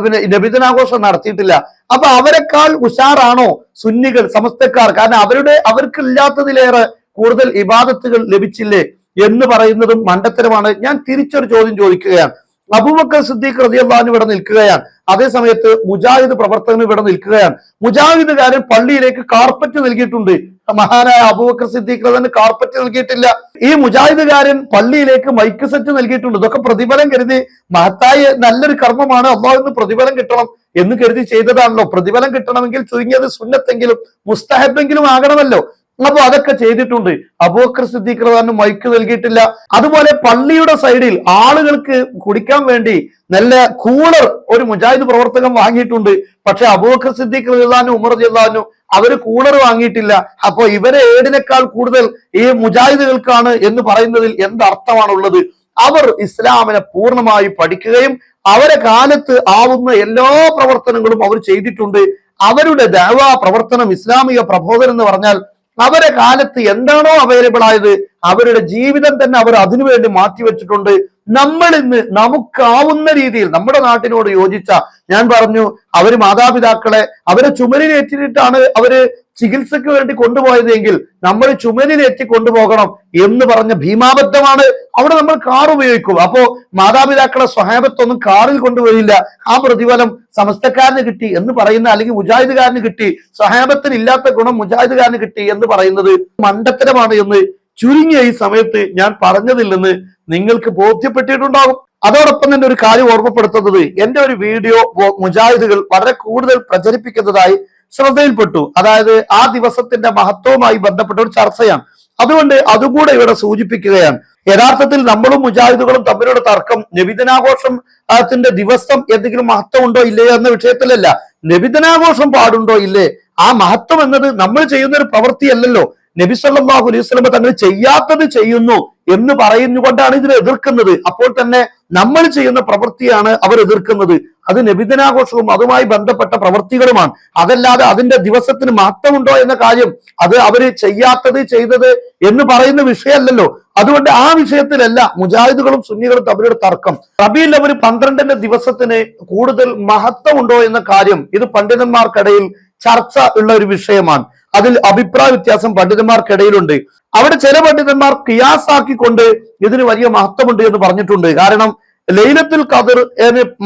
പിന്നെ നബിദിനാഘോഷം നടത്തിയിട്ടില്ല. അപ്പൊ അവരെക്കാൾ ഉഷാറാണോ സുന്നികൾ സമസ്തക്കാർ? കാരണം അവരുടെ അവർക്കില്ലാത്തതിലേറെ കൂടുതൽ ഇബാദത്തുകൾ ലഭിച്ചില്ലേ എന്ന് പറയുന്നതും മണ്ടത്തരമാണ്. ഞാൻ തിരിച്ചൊരു ചോദ്യം ചോദിക്കുകയാണ്. അബൂബക്കർ സിദ്ദീഖ് റതിയല്ലാൻ ഇവിടെ നിൽക്കുകയാണ്. അതേ സമയത്ത് മുജാഹിദ് പ്രവർത്തകൻ ഇവിടെ നിൽക്കുകയാണ്. മുജാഹിദുകാരൻ പള്ളിയിലേക്ക് കാർപ്പറ്റ് നൽകിയിട്ടുണ്ട്. മഹാനായ അബൂബക്കർ സിദ്ദീഖ് റദന് കാർപ്പറ്റ് നൽകിയിട്ടില്ല. ഈ മുജാഹിദുകാരൻ പള്ളിയിലേക്ക് മൈക്ക് സെറ്റ് നൽകിയിട്ടുണ്ട്. ഇതൊക്കെ പ്രതിഫലം കരുതി മഹത്തായ നല്ലൊരു കർമ്മമാണ് അള്ളാഹുന്ന് പ്രതിഫലം കിട്ടണം എന്ന് കരുതി ചെയ്തതാണല്ലോ. പ്രതിഫലം കിട്ടണമെങ്കിൽ ചുരുങ്ങിയത് സുന്നത്തെങ്കിലും മുസ്തഹബെങ്കിലും ആകണമല്ലോ. അപ്പൊ അതൊക്കെ ചെയ്തിട്ടുണ്ട്. അബോക്കർ സിദ്ദീഖ് റഹ്മാന് മൈക്ക് നൽകിയിട്ടില്ല. അതുപോലെ പള്ളിയുടെ സൈഡിൽ ആളുകൾക്ക് കുടിക്കാൻ വേണ്ടി നല്ല കൂളർ ഒരു മുജാഹിദ് പ്രവർത്തകൻ വാങ്ങിയിട്ടുണ്ട്. പക്ഷെ അബൂബക്കർ സിദ്ദീഖ് റളിയല്ലാഹു ഉമർ റളിയല്ലാഹു അവർ കൂളർ വാങ്ങിയിട്ടില്ല. അപ്പോ ഇവരെ ഏടിനേക്കാൾ കൂടുതൽ ഈ മുജാഹിദുകൾക്കാണ് എന്ന് പറയുന്നതിൽ എന്തർത്ഥമാണുള്ളത് അവർ ഇസ്ലാമിനെ പൂർണമായി പഠിക്കുകയും അവരെ കാലത്ത് ആവുന്ന എല്ലാ പ്രവർത്തനങ്ങളും അവർ ചെയ്തിട്ടുണ്ട്. അവരുടെ ദേവാ പ്രവർത്തനം ഇസ്ലാമിക പ്രബോധനം എന്ന് പറഞ്ഞാൽ അവരെ കാലത്ത് എന്താണോ അവൈലബിൾ ആയത് അവരുടെ ജീവിതം തന്നെ അവർ അതിനുവേണ്ടി മാറ്റിവെച്ചിട്ടുണ്ട് നമ്മൾ ഇന്ന് നമുക്കാവുന്ന രീതിയിൽ നമ്മുടെ നാട്ടിനോട് യോജിച്ച ഞാൻ പറഞ്ഞു അവർ മാതാപിതാക്കളെ അവരെ ചുമലിലേറ്റിട്ടാണ് അവർ ചികിത്സയ്ക്ക് വേണ്ടി കൊണ്ടുപോയത് എങ്കിൽ നമ്മൾ ചുമലിലേറ്റി കൊണ്ടുപോകണം എന്ന് പറഞ്ഞ ഭീമാബദ്ധമാണ്. അവിടെ നമ്മൾ കാർ ഉപയോഗിക്കും. അപ്പോ മാതാപിതാക്കളെ സ്വഹാബത്തൊന്നും കാറിൽ കൊണ്ടുപോയില്ല. ആ പ്രതിഫലം സമസ്തക്കാരന് കിട്ടി എന്ന് പറയുന്ന അല്ലെങ്കിൽ മുജാഹിദുകാരന് കിട്ടി. സ്വഹാബത്തിന് ഇല്ലാത്ത ഗുണം മുജാഹിദുകാരന് കിട്ടി എന്ന് പറയുന്നത് മണ്ടത്തരമാണ് എന്ന് ചുരുങ്ങിയ ഈ സമയത്ത് ഞാൻ പറഞ്ഞതില്ലെന്ന് നിങ്ങൾക്ക് ബോധ്യപ്പെട്ടിട്ടുണ്ടാകും. അതോടൊപ്പം തന്നെ ഒരു കാര്യം ഓർമ്മപ്പെടുത്തുന്നത്. എന്റെ ഒരു വീഡിയോ മുജാഹിദുകൾ വളരെ കൂടുതൽ പ്രചരിപ്പിക്കുന്നതായി ശ്രദ്ധയിൽപ്പെട്ടു. അതായത് ആ ദിവസത്തിന്റെ മഹത്വവുമായി ബന്ധപ്പെട്ട ഒരു ചർച്ചയാണ്. അതുകൊണ്ട് അതുകൂടെ ഇവിടെ സൂചിപ്പിക്കുകയാണ്. യഥാർത്ഥത്തിൽ നമ്മളും മുജാഹിദുകളും തമ്മിലുള്ള തർക്കം നബിദിനാഘോഷം അതിന്റെ ദിവസം എന്തെങ്കിലും മഹത്വം ഉണ്ടോ ഇല്ലയോ എന്ന വിഷയത്തിലല്ല. നബിദിനാഘോഷം പാടുണ്ടോ ഇല്ലേ? ആ മഹത്വം എന്നത് നമ്മൾ ചെയ്യുന്ന ഒരു പ്രവൃത്തിയല്ലല്ലോ. നബി സല്ലല്ലാഹു അലൈഹി വസല്ലമ തങ്ങൾ ചെയ്യാത്തത് ചെയ്യുന്നു എന്ന് പറയുന്നുകൊണ്ടാണ് ഇതിനെ എതിർക്കുന്നത്. അപ്പോൾ തന്നെ നമ്മൾ ചെയ്യുന്ന പ്രവൃത്തിയാണ് അവർ എതിർക്കുന്നത്. അത് നബിദിനാഘോഷവും അതുമായി ബന്ധപ്പെട്ട പ്രവൃത്തികളുമാണ്. അതല്ലാതെ അതിന്റെ ദിവസത്തിന് മാറ്റമുണ്ടോ എന്ന കാര്യം അത് അവർ ചെയ്യാത്തത് ചെയ്തത് എന്ന് പറയുന്ന വിഷയമല്ലല്ലോ. അതുകൊണ്ട് ആ വിഷയത്തിലല്ല മുജാഹിദുകളും സുന്നികളും തമ്മിലൊരു തർക്കം. റബീൽ അവർ പന്ത്രണ്ടിന്റെ ദിവസത്തിന് കൂടുതൽ മഹത്വമുണ്ടോ എന്ന കാര്യം ഇത് പണ്ഡിതന്മാർക്കിടയിൽ ചർച്ച ഉള്ള ഒരു വിഷയമാണ്. അതിൽ അഭിപ്രായ വ്യത്യാസം പണ്ഡിതന്മാർക്കിടയിലുണ്ട്. അവിടെ ചില പണ്ഡിതന്മാർ കിയാസാക്കിക്കൊണ്ട് ഇതിന് വലിയ മഹത്വമുണ്ട് എന്ന് പറഞ്ഞിട്ടുണ്ട്. കാരണം ലൈലത്തുൽ ഖദർ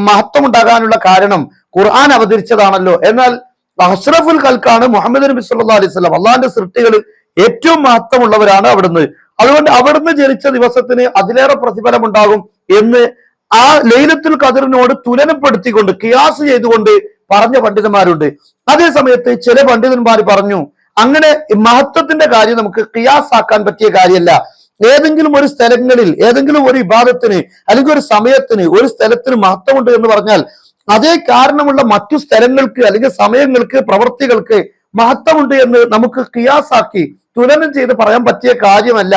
മഹത്വം ഉണ്ടാകാനുള്ള കാരണം ഖുർആൻ അവതരിച്ചതാണല്ലോ. എന്നാൽ അഷ്റഫുൽ കൽക്കാണ് മുഹമ്മദ് നബി സല്ലാ അലൈഹി സ്വലം അള്ളാഹിന്റെ സൃഷ്ടികളിൽ ഏറ്റവും മഹത്വമുള്ളവരാണ് അവിടുന്ന്. അതുകൊണ്ട് അവിടുന്ന് ജനിച്ച ദിവസത്തിന് അതിലേറെ പ്രതിഫലം ഉണ്ടാകും എന്ന് ആ ലൈലത്തുൽ ഖദറിനോട് തുലനപ്പെടുത്തിക്കൊണ്ട് കിയാസ് ചെയ്തുകൊണ്ട് പറഞ്ഞ പണ്ഡിതന്മാരുണ്ട്. അതേ സമയത്ത് ചില പണ്ഡിതന്മാർ പറഞ്ഞു അങ്ങനെ മഹത്വത്തിന്റെ കാര്യം നമുക്ക് ക്രിയാസാക്കാൻ പറ്റിയ കാര്യമല്ല. ഏതെങ്കിലും ഒരു സ്ഥലങ്ങളിൽ ഏതെങ്കിലും ഒരു വിഭാഗത്തിന് അല്ലെങ്കിൽ ഒരു സമയത്തിന് ഒരു സ്ഥലത്തിന് മഹത്വമുണ്ട് എന്ന് പറഞ്ഞാൽ അതേ കാരണമുള്ള മറ്റു സ്ഥലങ്ങൾക്ക് അല്ലെങ്കിൽ സമയങ്ങൾക്ക് പ്രവൃത്തികൾക്ക് മഹത്വമുണ്ട് എന്ന് നമുക്ക് കിയാസാക്കി തുലനം ചെയ്ത് പറയാൻ പറ്റിയ കാര്യമല്ല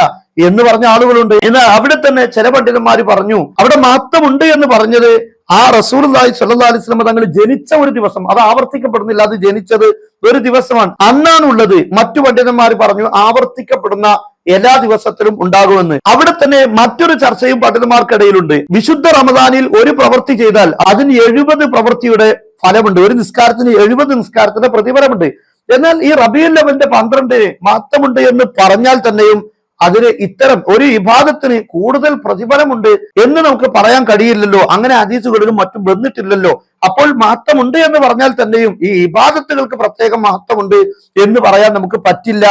എന്ന് പറഞ്ഞ ആളുകളുണ്ട്. എന്നാൽ അവിടെ തന്നെ ചില പണ്ഡിതന്മാർ പറഞ്ഞു അവിടെ മഹത്വമുണ്ട് എന്ന് പറഞ്ഞത് ആ റസൂൽ സല്ലാ അലൈഹി സ്വലമ തങ്ങൾ ജനിച്ച ഒരു ദിവസം അത് ആവർത്തിക്കപ്പെടുന്നില്ല അത് ജനിച്ചത് ഒരു ദിവസമാണ്. അന്നാണ് ഉള്ളത് മറ്റു പണ്ഡിതന്മാർ പറഞ്ഞു ആവർത്തിക്കപ്പെടുന്ന എല്ലാ ദിവസത്തിലും ഉണ്ടാകുമെന്ന്. അവിടെ തന്നെ മറ്റൊരു ചർച്ചയും പണ്ഡിതന്മാർക്കിടയിലുണ്ട്. വിശുദ്ധ റമദാനിൽ ഒരു പ്രവൃത്തി ചെയ്താൽ അതിന് എഴുപത് പ്രവൃത്തിയുടെ ഫലമുണ്ട്. ഒരു നിസ്കാരത്തിന് എഴുപത് നിസ്കാരത്തിന്റെ പ്രതിഫലമുണ്ട്. എന്നാൽ ഈ റബിയുൽ ലെവന്റെ പന്ത്രണ്ട് മഹത്വമുണ്ട് എന്ന് പറഞ്ഞാൽ തന്നെയും അതിന് ഇത്തരം ഒരു വിഭാഗത്തിന് കൂടുതൽ പ്രതിഫലമുണ്ട് എന്ന് നമുക്ക് പറയാൻ കഴിയില്ലല്ലോ. അങ്ങനെ ഹദീസുകളിലും മറ്റും വന്നിട്ടില്ലല്ലോ. അപ്പോൾ മഹത്വമുണ്ട് എന്ന് പറഞ്ഞാൽ തന്നെയും ഈ ഇബാദത്തുകൾക്ക് പ്രത്യേകം മഹത്വമുണ്ട് എന്ന് പറയാൻ നമുക്ക് പറ്റില്ല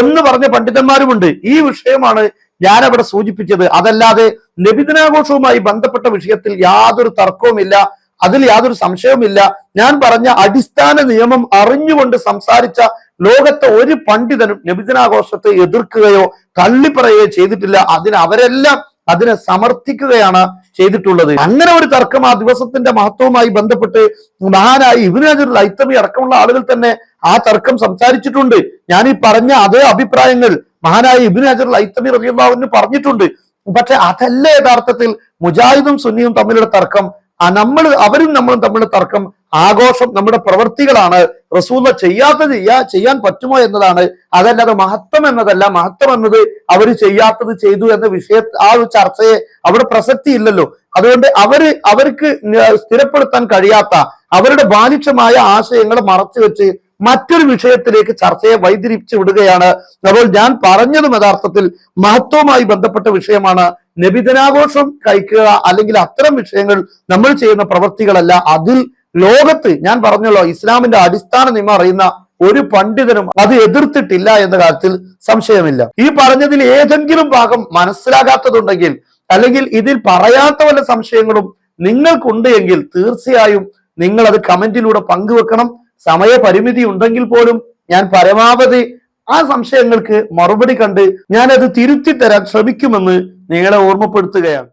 എന്ന് പറഞ്ഞ പണ്ഡിതന്മാരുമുണ്ട്. ഈ വിഷയമാണ് ഞാൻ അവിടെ സൂചിപ്പിച്ചത്. അതല്ലാതെ നബിദിനാഘോഷവുമായി ബന്ധപ്പെട്ട വിഷയത്തിൽ യാതൊരു തർക്കവുമില്ല. അതിൽ യാതൊരു സംശയവുമില്ല. ഞാൻ പറഞ്ഞ അടിസ്ഥാന നിയമം അറിഞ്ഞുകൊണ്ട് സംസാരിച്ച ലോകത്തെ ഒരു പണ്ഡിതനും നബിദിനാഘോഷത്തെ എതിർക്കുകയോ തള്ളിപ്പറയുകയോ ചെയ്തിട്ടില്ല. അതിന് അവരെല്ലാം അതിനെ സമർത്ഥിക്കുകയാണ് ചെയ്തിട്ടുള്ളത്. അങ്ങനെ ഒരു തർക്കം ആ ദിവസത്തിന്റെ മഹത്വവുമായി ബന്ധപ്പെട്ട് മഹാനായി ഇബിനജർ ലൈത്തമി അടക്കമുള്ള ആളുകൾ തന്നെ ആ തർക്കം സംസാരിച്ചിട്ടുണ്ട്. ഞാൻ ഈ പറഞ്ഞ അതേ അഭിപ്രായങ്ങൾ മഹാനായ ഇബിൻ ഹജർ ലൈത്തമി റബിയുള്ളാവിന് പറഞ്ഞിട്ടുണ്ട്. പക്ഷെ അതല്ല യഥാർത്ഥത്തിൽ മുജാഹിദും സുന്നിയും തമ്മിലുള്ള തർക്കം നമ്മൾ അവരും നമ്മളും തമ്മിലുള്ള തർക്കം ആഘോഷം നമ്മുടെ പ്രവൃത്തികളാണ് റസൂല ചെയ്യാത്തത് ചെയ്യാ ചെയ്യാൻ പറ്റുമോ എന്നതാണ്. അതല്ലാതെ മഹത്വം എന്നതല്ല. മഹത്വം എന്നത് അവർ ചെയ്യാത്തത് ചെയ്തു എന്ന വിഷയ ആ ഒരു ചർച്ചയെ അവിടെ പ്രസക്തി ഇല്ലല്ലോ അതുകൊണ്ട് അവർ അവർക്ക് സ്ഥിരപ്പെടുത്താൻ കഴിയാത്ത അവരുടെ ബാലിക്ഷമായ ആശയങ്ങൾ മറച്ചു വെച്ച് മറ്റൊരു വിഷയത്തിലേക്ക് ചർച്ചയെ വൈതിരിച്ചു വിടുകയാണ്. അപ്പോൾ ഞാൻ പറഞ്ഞതും യഥാർത്ഥത്തിൽ മഹത്വവുമായി ബന്ധപ്പെട്ട വിഷയമാണ്. നബിദിനാഘോഷം കഴിക്കുക അല്ലെങ്കിൽ അത്തരം വിഷയങ്ങൾ നമ്മൾ ചെയ്യുന്ന പ്രവൃത്തികളല്ല അതിൽ ലോകത്ത് ഞാൻ പറഞ്ഞല്ലോ ഇസ്ലാമിന്റെ അടിസ്ഥാന നിയമം അറിയുന്ന ഒരു പണ്ഡിതനും അത് എതിർത്തിട്ടില്ല എന്ന കാര്യത്തിൽ സംശയമില്ല. ഈ പറഞ്ഞതിൽ ഏതെങ്കിലും ഭാഗം മനസ്സിലാകാത്തതുണ്ടെങ്കിൽ അല്ലെങ്കിൽ ഇതിൽ പറയാത്ത വല്ല സംശയങ്ങളും നിങ്ങൾക്കുണ്ട് എങ്കിൽ തീർച്ചയായും നിങ്ങൾ അത് കമന്റിലൂടെ പങ്കുവെക്കണം. സമയപരിമിതി ഉണ്ടെങ്കിൽ പോലും ഞാൻ പരമാവധി ആ സംശയങ്ങൾക്ക് മറുപടി കണ്ട് ഞാനത് തിരുത്തി തരാൻ ശ്രമിക്കുമെന്ന് നിങ്ങളെ ഓർമ്മപ്പെടുത്തുകയാണ്.